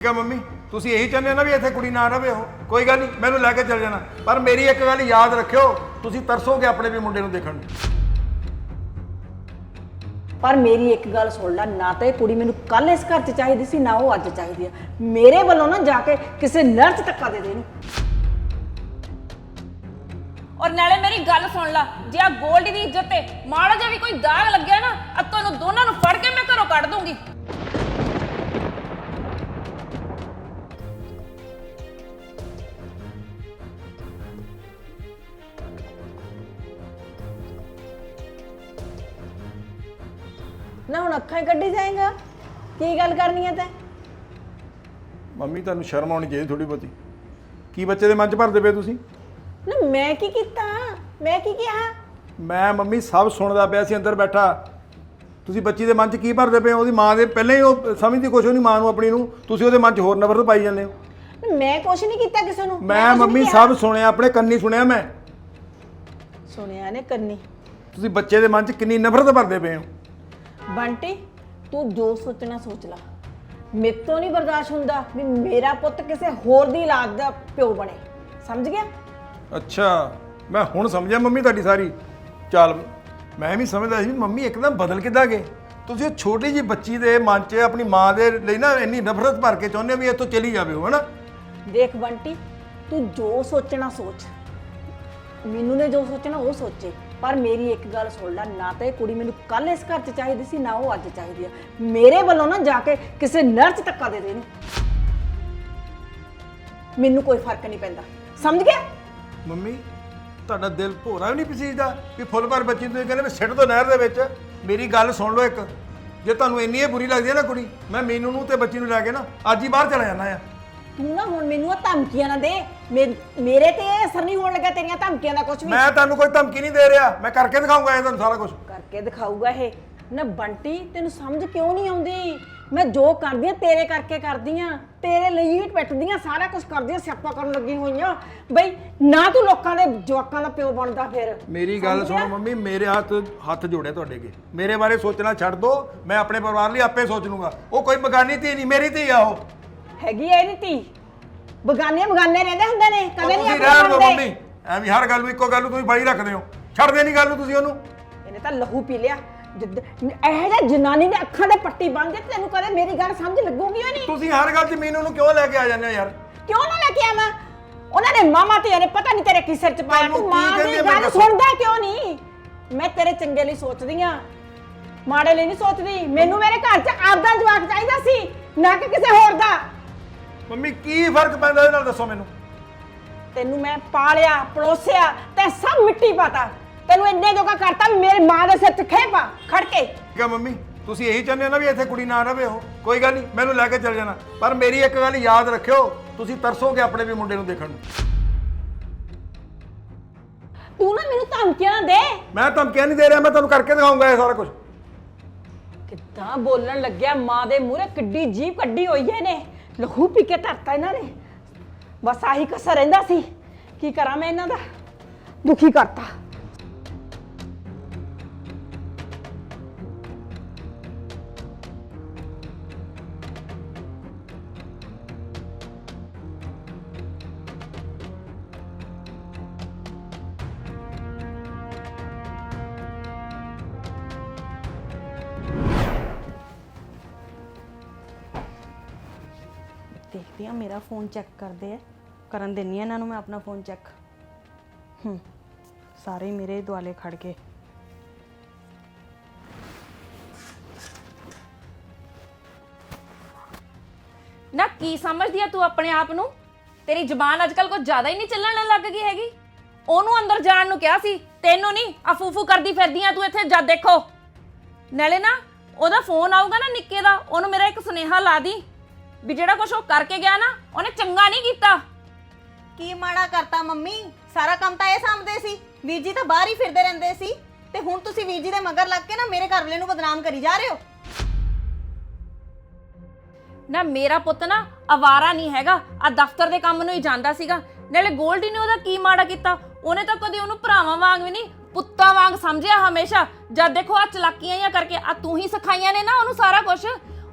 ਠੀਕ ਆ ਮੰਮੀ? ਤੁਸੀਂ ਇਹੀ ਚਾਹੁੰਦੇ ਹੋ ਨਾ ਵੀ ਇੱਥੇ ਕੁੜੀ ਨਾ ਰਵੇ ਉਹ? ਕੋਈ ਗੱਲ ਨਹੀਂ ਮੈਨੂੰ ਲੈ ਕੇ ਚੱਲ ਜਾਣਾ। ਪਰ ਮੇਰੀ ਇੱਕ ਗੱਲ ਯਾਦ ਰੱਖਿਓ ਤੁਸੀਂ ਤਰਸੋਗੇ ਆਪਣੇ ਵੀ ਮੁੰਡੇ ਨੂੰ ਦੇਖਣ। ਨੂੰ ਪਰ ਮੇਰੀ ਇੱਕ ਗੱਲ ਸੁਣ ਲੈ ਨਾ ਤਾਂ ਇਹ ਕੁੜੀ ਮੈਨੂੰ ਕੱਲ ਇਸ ਘਰ 'ਚ ਚਾਹੀਦੀ ਸੀ ਨਾ ਉਹ ਅੱਜ ਚਾਹੀਦੀ ਆ। ਮੇਰੇ ਵੱਲੋਂ ਨਾ ਜਾ ਕੇ ਕਿਸੇ ਨਰਸ ਧੱਕਾ ਦੇ ਦੇ ਇਹਨੂੰ ਔਰ ਨਾਲੇ ਮੇਰੀ ਗੱਲ ਸੁਣ ਲਾ ਜੇ ਆ ਗੋਲਡੀ ਦੀ ਇੱਜ਼ਤ ਤੇ ਮਾੜਾ ਜਿਹਾ ਵੀ ਕੋਈ ਦਾਗ ਲੱਗਿਆ ਨਾ ਆ ਤੁਹਾਨੂੰ ਦੋਨਾਂ ਨੂੰ ਫੜ ਕੇ ਮੈਂ ਘਰੋਂ ਕੱਢ ਦੂੰਗੀ। ਨਾ ਹੁਣ ਅੱਖਾਂ ਹੀ ਕੱਢੀ ਜਾਏਗਾ। ਕੀ ਗੱਲ ਕਰਨੀ ਹੈ ਤੈਂ? ਮੰਮੀ ਤੁਹਾਨੂੰ ਸ਼ਰਮ ਆਉਣੀ ਚਾਹੀਦੀ ਥੋੜੀ ਬਹੁਤੀ। ਕੀ ਬੱਚੇ ਦੇ ਮਨ 'ਚ ਭਰਦੇ ਪਏ ਤੁਸੀਂ? ਨਾ ਮੈਂ ਕੀ ਕੀਤਾ? ਮੈਂ ਕੀ ਕਿਹਾ? ਮੈਂ ਮੰਮੀ ਸਭ ਸੁਣਦਾ ਪਿਆ ਸੀ ਅੰਦਰ ਬੈਠਾ। ਤੁਸੀਂ ਬੱਚੀ ਦੇ ਮਨ 'ਚ ਕੀ ਭਰਦੇ ਪਏ ਹੋ? ਉਹਦੀ ਮਾਂ ਦੇ ਪਹਿਲਾਂ ਹੀ ਉਹ ਸਮਝਦੀ ਕੁਛ ਨਹੀਂ ਮਾਂ ਨੂੰ ਆਪਣੀ ਨੂੰ। ਤੁਸੀਂ ਉਹਦੇ ਮਨ 'ਚ ਹੋਰ ਨਫ਼ਰਤ ਪਾਈ ਜਾਂਦੇ ਹੋ। ਨਾ ਮੈਂ ਕੁਛ ਨਹੀਂ ਕੀਤਾ ਕਿਸੇ ਨੂੰ। ਮੈਂ ਕੁਛ ਨੀ ਮੰਮੀ ਕਿਹਾ। ਸਭ ਸੁਣਿਆ ਆਪਣੇ ਕੰਨੀ ਸੁਣਿਆ ਮੈਂ। ਸੁਣਿਆ ਨੇ ਕੰਨੀ। ਤੁਸੀਂ ਬੱਚੇ ਦੇ ਮਨ 'ਚ ਕਿੰਨੀ ਨਫ਼ਰਤ ਭਰਦੇ ਪਏ ਹੋ? ਬੰਟੀ ਤੂੰ ਜੋ ਸੋਚਣਾ ਸੋਚ ਲੈ। ਮੇਰੇ ਤੋਂ ਨਹੀਂ ਬਰਦਾਸ਼ਤ ਹੁੰਦਾ ਵੀ ਮੇਰਾ ਪੁੱਤ ਕਿਸੇ ਹੋਰ ਦੀ ਔਲਾਦ ਦਾ ਪਿਓ ਬਣੇ। ਸਮਝ ਗਿਆ? ਅੱਛਾ ਮੈਂ ਹੁਣ ਸਮਝਿਆ ਮੰਮੀ ਤੁਹਾਡੀ ਸਾਰੀ। ਚਾਲ ਮੈਂ ਵੀ ਸਮਝਦਾ ਸੀ ਮੰਮੀ ਇੱਕਦਮ ਬਦਲ ਕਿੱਦਾਂ ਗਏ। ਤੁਸੀਂ ਉਹ ਛੋਟੀ ਜੀ ਬੱਚੀ ਦੇ ਮਨ 'ਚ ਆਪਣੀ ਮਾਂ ਦੇ ਲਈ ਨਾ ਇੰਨੀ ਨਫ਼ਰਤ ਭਰ ਕੇ ਚਾਹੁੰਦੇ ਹੋ ਵੀ ਇੱਥੋਂ ਚਲੀ ਜਾਵੇ ਉਹ ਹਨਾ? ਦੇਖ ਬੰਟੀ ਤੂੰ ਜੋ ਸੋਚਣਾ ਸੋਚ। ਮੈਨੂੰ ਨੇ ਜੋ ਸੋਚਣਾ ਉਹ ਸੋਚੇ। ਪਰ ਮੇਰੀ ਇੱਕ ਗੱਲ ਸੁਣ ਲੈ, ਨਾ ਤਾਂ ਇਹ ਕੁੜੀ ਮੈਨੂੰ ਕੱਲ ਇਸ ਘਰ 'ਚ ਚਾਹੀਦੀ ਸੀ, ਨਾ ਉਹ ਅੱਜ ਚਾਹੀਦੀ ਆ। ਮੇਰੇ ਵੱਲੋਂ ਨਾ ਜਾ ਕੇ ਕਿਸੇ ਨਰਸ ਧੱਕਾ ਦੇ ਦੇ ਇਹਨੂੰ। ਮੈਨੂੰ ਕੋਈ ਫ਼ਰਕ ਨਹੀਂ ਪੈਂਦਾ। ਸਮਝ ਗਿਆ? ਮੰਮੀ, ਤੁਹਾਡਾ ਦਿਲ ਭੋਰਾ ਵੀ ਨਹੀਂ ਪਸੀਜਦਾ ਵੀ ਫੁੱਲ ਭਰ ਬੱਚੀ ਨੂੰ ਤੁਸੀਂ ਕਹਿੰਦੇ ਵੀ ਸਿੱਟ ਦੋ ਨਹਿਰ ਦੇ ਵਿੱਚ। ਮੇਰੀ ਗੱਲ ਸੁਣ ਲਓ ਇੱਕ। ਜੇ ਤੁਹਾਨੂੰ ਇੰਨੀ ਇਹ ਬੁਰੀ ਲੱਗਦੀ ਹੈ ਨਾ ਕੁੜੀ, ਮੈਂ ਮੀਨੂ ਨੂੰ ਤੇ ਬੱਚੀ ਨੂੰ ਲੈ ਕੇ ਨਾ, ਅੱਜ ਹੀ ਬਾਹਰ ਚਲਾ ਜਾਣਾ ਆ। ਤੂੰ ਨਾ ਹੁਣ ਮੈਨੂੰ ਆ ਧਮਕੀਆਂ ਨਾ ਦੇ। ਮੇ- ਮੇਰੇ ਤੇ ਇਹ ਅਸਰ ਨਹੀਂ ਹੋਣ ਲੱਗਾ ਤੇਰੀਆਂ ਧਮਕੀਆਂ ਦਾ ਕੁਝ ਵੀ। ਮੈਂ ਤੁਹਾਨੂੰ ਕੋਈ ਧਮਕੀ ਨਹੀਂ ਦੇ ਰਿਹਾ। ਮੈਂ ਕਰਕੇ ਦਿਖਾਊਂਗਾ ਇਹ ਤੁਹਾਨੂੰ ਸਾਰਾ ਕੁਝ ਕਰਕੇ ਦਿਖਾਊਗਾ ਇਹ। ਨਾ ਬੰਟੀ ਤੈਨੂੰ ਸਮਝ ਕਿਉਂ ਨਹੀਂ ਆਉਂਦੀ? ਮੈਂ ਜੋ ਕਰਦੀ ਆ ਤੇਰੇ ਕਰਕੇ ਕਰਦੀ ਆ। ਤੇਰੇ ਲਈ ਹੀ ਪਿੱਟਦੀ ਆ ਸਾਰਾ ਕੁਝ ਕਰਦੀ ਆ ਸਿਆਪਾ ਕਰਨ ਲੱਗੀ ਹੋਈਆਂ। ਬਈ ਨਾ ਤੂੰ ਲੋਕਾਂ ਦੇ ਜਵਾਕਾਂ ਦਾ ਪਿਓ ਬਣਦਾ ਫਿਰ। ਮੇਰੀ ਗੱਲ ਸੁਣੋ ਮੰਮੀ ਮੇਰੇ ਹੱਥ ਹੱਥ ਜੋੜੇ ਤੁਹਾਡੇ ਅੱਗੇ। ਮੇਰੇ ਬਾਰੇ ਸੋਚਣਾ ਛੱਡ ਦੋ। ਮੈਂ ਆਪਣੇ ਪਰਿਵਾਰ ਲਈ ਆਪੇ ਸੋਚ ਲੂੰਗਾ। ਉਹ ਕੋਈ ਬਗਾਨੀ ਧੀ ਨਹੀਂ ਮੇਰੀ ਧੀ ਆ ਉਹ। ਹੈਗੀ ਐ ਇਹਦੀ ਧੀ। ਬਗਾਨੇ ਬਗਾਨੇ ਰਹਿੰਦੇ ਹੁੰਦੇ ਨੇ ਕਦੇ ਨਹੀਂ ਤੁਸੀਂ ਆਪਣੇ ਰਹਿਣ ਦਿਓ ਬਣਦੇ। ਮੰਮੀ। ਐਵੇਂ ਹਰ ਗੱਲ ਨੂੰ ਇੱਕੋ ਗੱਲ ਨੂੰ ਤੁਸੀਂ ਫੜੀ ਰੱਖਦੇ ਹੋ। ਛੱਡਦੇ ਨਹੀਂ ਗੱਲ ਨੂੰ ਤੁਸੀਂ ਉਹਨੂੰ। ਇਹਨੇ ਤਾਂ ਲਹੂ ਪੀ ਲਿਆ। ਜਿੱਦ ਇਹ ਜਿਹਾ ਜਨਾਨੀ ਦੇ ਅੱਖਾਂ ਦੇ ਪੱਟੀ ਬੰਨ ਦੇ ਤੈਨੂੰ ਕਦੇ ਮੇਰੀ ਗੱਲ ਸਮਝ ਲੱਗੂਗੀ ਉਹ ਨਹੀਂ? ਤੁਸੀਂ ਹਰ ਗੱਲ 'ਚ ਮੀਨੂ ਨੂੰ ਕਿਉਂ ਲੈ ਕੇ ਆ ਜਾਂਦੇ ਹੋ ਯਾਰ? ਕਿਉਂ ਨਾ ਲੈ ਕੇ ਆਵਾਂ? ਉਹਨਾਂ ਨੇ ਮਾਮਾ ਤੇ ਨੇ ਪਤਾ ਨਹੀਂ ਤੇਰੇ ਕੀ ਸਿਰ ਚ ਪਾਇਆ। ਤੁਹਾਨੂੰ ਤੂੰ ਕੀ ਮਾਂ ਕਹਿੰਦੇ ਦੀ ਆ ਗੱਲ। ਸੁਣਦਾ ਕਿਉਂ ਨਹੀਂ ਮੈਂ ਤੇਰੇ ਚੰਗੇ ਲਈ ਸੋਚਦੀ ਆ। ਮਾੜੇ ਲਈ ਨਹੀਂ ਸੋਚਦੀ। ਮੈਨੂੰ ਮੇਰੇ ਘਰ 'ਚ ਆਪਦਾ ਜਵਾਕ ਚਾਹੀਦਾ ਸੀ ਨਾ ਕਿ ਕਿਸੇ ਹੋਰ ਦਾ। ਮੰਮੀ ਕੀ ਫ਼ਰਕ ਪੈਂਦਾ ਇਹਦੇ ਨਾਲ ਦੱਸੋ ਮੈਨੂੰ? ਤੈਨੂੰ ਮੈਂ ਪਾਲਿਆ ਪਲੋਸਿਆ ਤੇ ਸਭ ਮਿੱਟੀ ਪਾਤਾ। ਤੈਨੂੰ ਇੰਨੇ ਜੋਗਾ ਕਰਤਾ ਵੀ ਮੇਰੀ ਮਾਂ ਦੇ ਸਿਰ 'ਚ ਖੇਪਾ ਖੜ ਕੇ। ਠੀਕ ਆ ਮੰਮੀ ਤੁਸੀਂ ਇਹੀ ਚਾਹੁੰਦੇ ਹੋ ਨਾ ਵੀ ਇੱਥੇ ਕੁੜੀ ਨਾ ਰਵੇ ਉਹ? ਕੋਈ ਗੱਲ ਨਹੀਂ ਮੈਨੂੰ ਲੈ ਕੇ ਚੱਲ ਜਾਣਾ। ਪਰ ਮੇਰੀ ਇੱਕ ਗੱਲ ਯਾਦ ਰੱਖਿਓ ਤੁਸੀਂ ਤਰਸੋਗੇ ਆਪਣੇ ਵੀ ਮੁੰਡੇ ਨੂੰ ਦੇਖਣ ਨੂੰ। ਤੂੰ ਨਾ ਮੈਨੂੰ ਧਮਕੀਆਂ ਨਾ ਦੇ। ਮੈਂ ਧਮਕੀਆਂ ਨਹੀਂ ਦੇ ਰਿਹਾ ਮੈਂ ਤੁਹਾਨੂੰ ਕਰਕੇ ਦਿਖਾਊਂਗਾ ਇਹ ਸਾਰਾ ਕੁਝ। ਕਿੱਦਾਂ ਬੋਲਣ ਲੱਗਿਆ ਮਾਂ ਦੇ ਮੂਹਰੇ ਕਿੱਡੀ ਜੀਭ ਕੱਢੀ ਹੋਈ ਹੈ ਨੇ ਲਹੂ ਪੀ ਕੇ ਧਰਤਾ ਇਹਨਾਂ ਨੇ। ਬਸ ਆਹੀ ਕਸਰ ਰਹਿੰਦਾ ਸੀ। ਕੀ ਕਰਾਂ ਮੈਂ ਇਹਨਾਂ ਦਾ? ਦੁਖੀ ਕਰਤਾ। ਦੇਖਦੀ ਆ, ਮੇਰਾ ਫੋਨ ਚੈੱਕ ਕਰਦੇ ਆ। ਕਰਨ ਦਿੰਨੀ ਆ ਇਹਨਾਂ ਨੂੰ ਮੈਂ ਆਪਣਾ ਫੋਨ ਚੈੱਕ ਹੂੰ, ਸਾਰੇ ਮੇਰੇ ਦੁਆਲੇ ਖੜ ਗਏ। ਨਾ ਕੀ ਸਮਝਦੀ ਆ ਤੂੰ ਆਪਣੇ ਆਪ ਨੂੰ? ਤੇਰੀ ਜ਼ਬਾਨ ਅੱਜਕੱਲ ਕੁਝ ਜ਼ਿਆਦਾ ਹੀ ਨਹੀਂ ਚੱਲਣ ਲੱਗ ਗਈ ਹੈਗੀ। ਉਹਨੂੰ ਅੰਦਰ ਜਾਣ ਨੂੰ ਕਿਹਾ ਸੀ, ਤੈਨੂੰ ਨਹੀਂ ਅਫੂਫੂ ਕਰਦੀ ਫਿਰਦੀ ਆ ਤੂੰ ਇੱਥੇ, ਜਦ ਦੇਖੋ। ਨਾਲੇ ਨਾ, ਉਹਦਾ ਫੋਨ ਆਊਗਾ ਨਾ ਨਿੱਕੇ ਦਾ, ਉਹਨੂੰ ਮੇਰਾ ਇੱਕ ਸੁਨੇਹਾ ਲਾ ਦੀ। ਵੀ ਜਿਹੜਾ ਕੁਝ ਉਹ ਕਰਕੇ ਗਿਆ ਨਾ ਉਹਨੇ ਚੰਗਾ ਨਹੀਂ ਕੀਤਾ। ਕੀ ਮਾੜਾ ਕਰਤਾ ਮੰਮੀ? ਸਾਰਾ ਕੰਮ ਤਾਂ ਇਹ ਸਾਂਭਦੇ ਸੀ। ਵੀਰ ਜੀ ਤਾਂ ਬਾਹਰ ਹੀ ਫਿਰਦੇ ਰਹਿੰਦੇ ਸੀ। ਤੇ ਹੁਣ ਤੁਸੀਂ ਵੀਰ ਜੀ ਦੇ ਮਗਰ ਲੱਗ ਕੇ ਨਾ ਮੇਰੇ ਘਰ ਵਾਲੇ ਨੂੰ ਬਦਨਾਮ ਕਰੀ ਜਾ ਰਹੇ ਹੋ। ਨਾ ਮੇਰਾ ਪੁੱਤ ਨਾ ਅਵਾਰਾ ਨਹੀਂ ਹੈਗਾ। ਆ ਦਫ਼ਤਰ ਦੇ ਕੰਮ ਨੂੰ ਹੀ ਜਾਂਦਾ ਸੀਗਾ। ਨਾਲੇ ਗੋਲਡੀ ਨੇ ਉਹਦਾ ਕੀ ਮਾੜਾ ਕੀਤਾ? ਉਹਨੇ ਤਾਂ ਕਦੇ ਉਹਨੂੰ ਭਰਾਵਾਂ ਵਾਂਗ ਵੀ ਨਹੀਂ ਪੁੱਤਾਂ ਵਾਂਗ ਸਮਝਿਆ ਹਮੇਸ਼ਾ। ਜਦ ਦੇਖੋ ਆ ਚਲਾਕੀਆਂ ਜਾਂ ਕਰਕੇ ਆ ਤੂੰ ਹੀ ਸਿਖਾਈਆਂ ਨੇ ਨਾ ਉਹਨੂੰ ਸਾਰਾ ਕੁਝ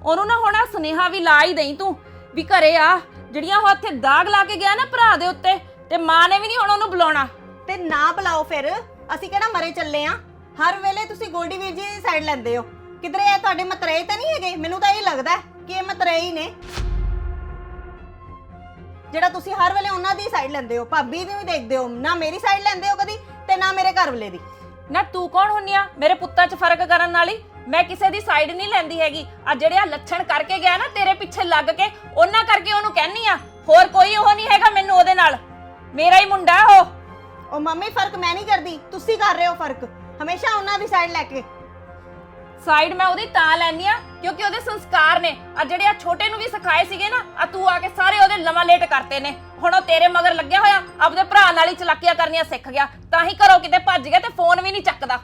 ਉਹਨੂੰ ਨਾ ਹੁਣ ਆਹ ਸੁਨੇਹਾ ਵੀ ਲਾ ਹੀ ਦੇਈ ਤੂੰ ਵੀ ਘਰੇ ਆ ਜਿਹੜੀਆਂ ਉਹ ਉੱਥੇ ਦਾਗ ਲਾ ਕੇ ਗਿਆ ਨਾ ਭਰਾ ਦੇ ਉੱਤੇ ਤੇ ਮਾਂ ਨੇ ਵੀ ਨਹੀਂ ਹੁਣ ਉਹਨੂੰ ਬੁਲਾਉਣਾ। ਤੇ ਨਾ ਬੁਲਾਓ ਫਿਰ ਅਸੀਂ ਕਿਹੜਾ ਮਰੇ ਚੱਲੇ ਆ? ਹਰ ਵੇਲੇ ਤੁਸੀਂ ਗੋਲਡੀ ਵੀਰ ਜੀ ਦੀ ਸਾਈਡ ਲੈਂਦੇ ਹੋ। ਕਿਧਰੇ ਇਹ ਤੁਹਾਡੇ ਮਤਰੇਈ ਤਾਂ ਨਹੀਂ ਹੈਗੇ? ਮੈਨੂੰ ਤਾਂ ਇਹ ਲੱਗਦਾ ਹੈ ਕਿ ਇਹ ਮਤਰੇਈ ਨੇ। ਜਿਹੜਾ ਤੁਸੀਂ ਹਰ ਵੇਲੇ ਉਹਨਾਂ ਦੀ ਸਾਈਡ ਲੈਂਦੇ ਹੋ ਭਾਬੀ ਦੀ ਵੀ ਦੇਖਦੇ ਹੋ ਨਾ ਮੇਰੀ ਸਾਈਡ ਲੈਂਦੇ ਹੋ ਕਦੀ ਤੇ ਨਾ ਮੇਰੇ ਘਰ ਵਾਲੇ ਦੀ। ਨਾ ਤੂੰ ਕੌਣ ਹੁੰਨੀ ਆ? ਮੇਰੇ ਪੁੱਤਾਂ 'ਚ ਫ਼ਰਕ ਕਰਨ ਵਾਲੀ? ਮੈਂ ਕਿਸੇ ਦੀ ਸਾਈਡ ਨਹੀਂ ਲੈਂਦੀ ਹੈਗੀ। ਆ ਜਿਹੜੇ ਆ ਲੱਛਣ ਕਰਕੇ ਗਿਆ ਨਾ ਤੇਰੇ ਪਿੱਛੇ ਲੱਗ ਕੇ ਉਹਨਾਂ ਕਰਕੇ ਉਹਨੂੰ ਕਹਿਨੀ ਆ। ਹੋਰ ਕੋਈ ਉਹ ਨਹੀਂ ਹੈਗਾ ਮੈਨੂੰ ਉਹਦੇ ਨਾਲ। ਮੇਰਾ ਹੀ ਮੁੰਡਾ ਉਹ। ਉਹ ਮੰਮੀ ਫ਼ਰਕ ਮੈਂ ਨਹੀਂ ਕਰਦੀ। ਤੁਸੀਂ ਕਰ ਰਹੇ ਹੋ ਫ਼ਰਕ। ਹਮੇਸ਼ਾ ਉਹਨਾਂ ਦੀ ਸਾਈਡ ਲੈ ਕੇ। ਸਾਈਡ ਮੈਂ ਉਹਦੀ ਤਾਂ ਲੈਣੀ ਆ ਕਿਉਂਕਿ ਉਹਦੇ ਸੰਸਕਾਰ ਨੇ। ਆ ਜਿਹੜੇ ਆ ਛੋਟੇ ਨੂੰ ਵੀ ਸਿਖਾਏ ਸੀਗੇ ਨਾ ਆ ਤੂੰ ਆ ਕੇ ਸਾਰੇ ਉਹਦੇ ਲਵਾਂ ਲੇਟ ਕਰਤੇ ਨੇ। ਹੁਣ ਉਹ ਤੇਰੇ ਮਗਰ ਲੱਗਿਆ ਹੋਇਆ ਆਪਦੇ ਭਰਾ ਨਾਲ ਹੀ ਚਲਾਕੀਆਂ ਕਰਨੀਆਂ ਸਿੱਖ ਗਿਆ। ਤਾਂ ਹੀ ਘਰੋਂ ਕਿਤੇ ਭੱਜ ਗਿਆ ਤੇ ਫੋਨ ਵੀ ਨਹੀਂ ਚੱਕਦਾ।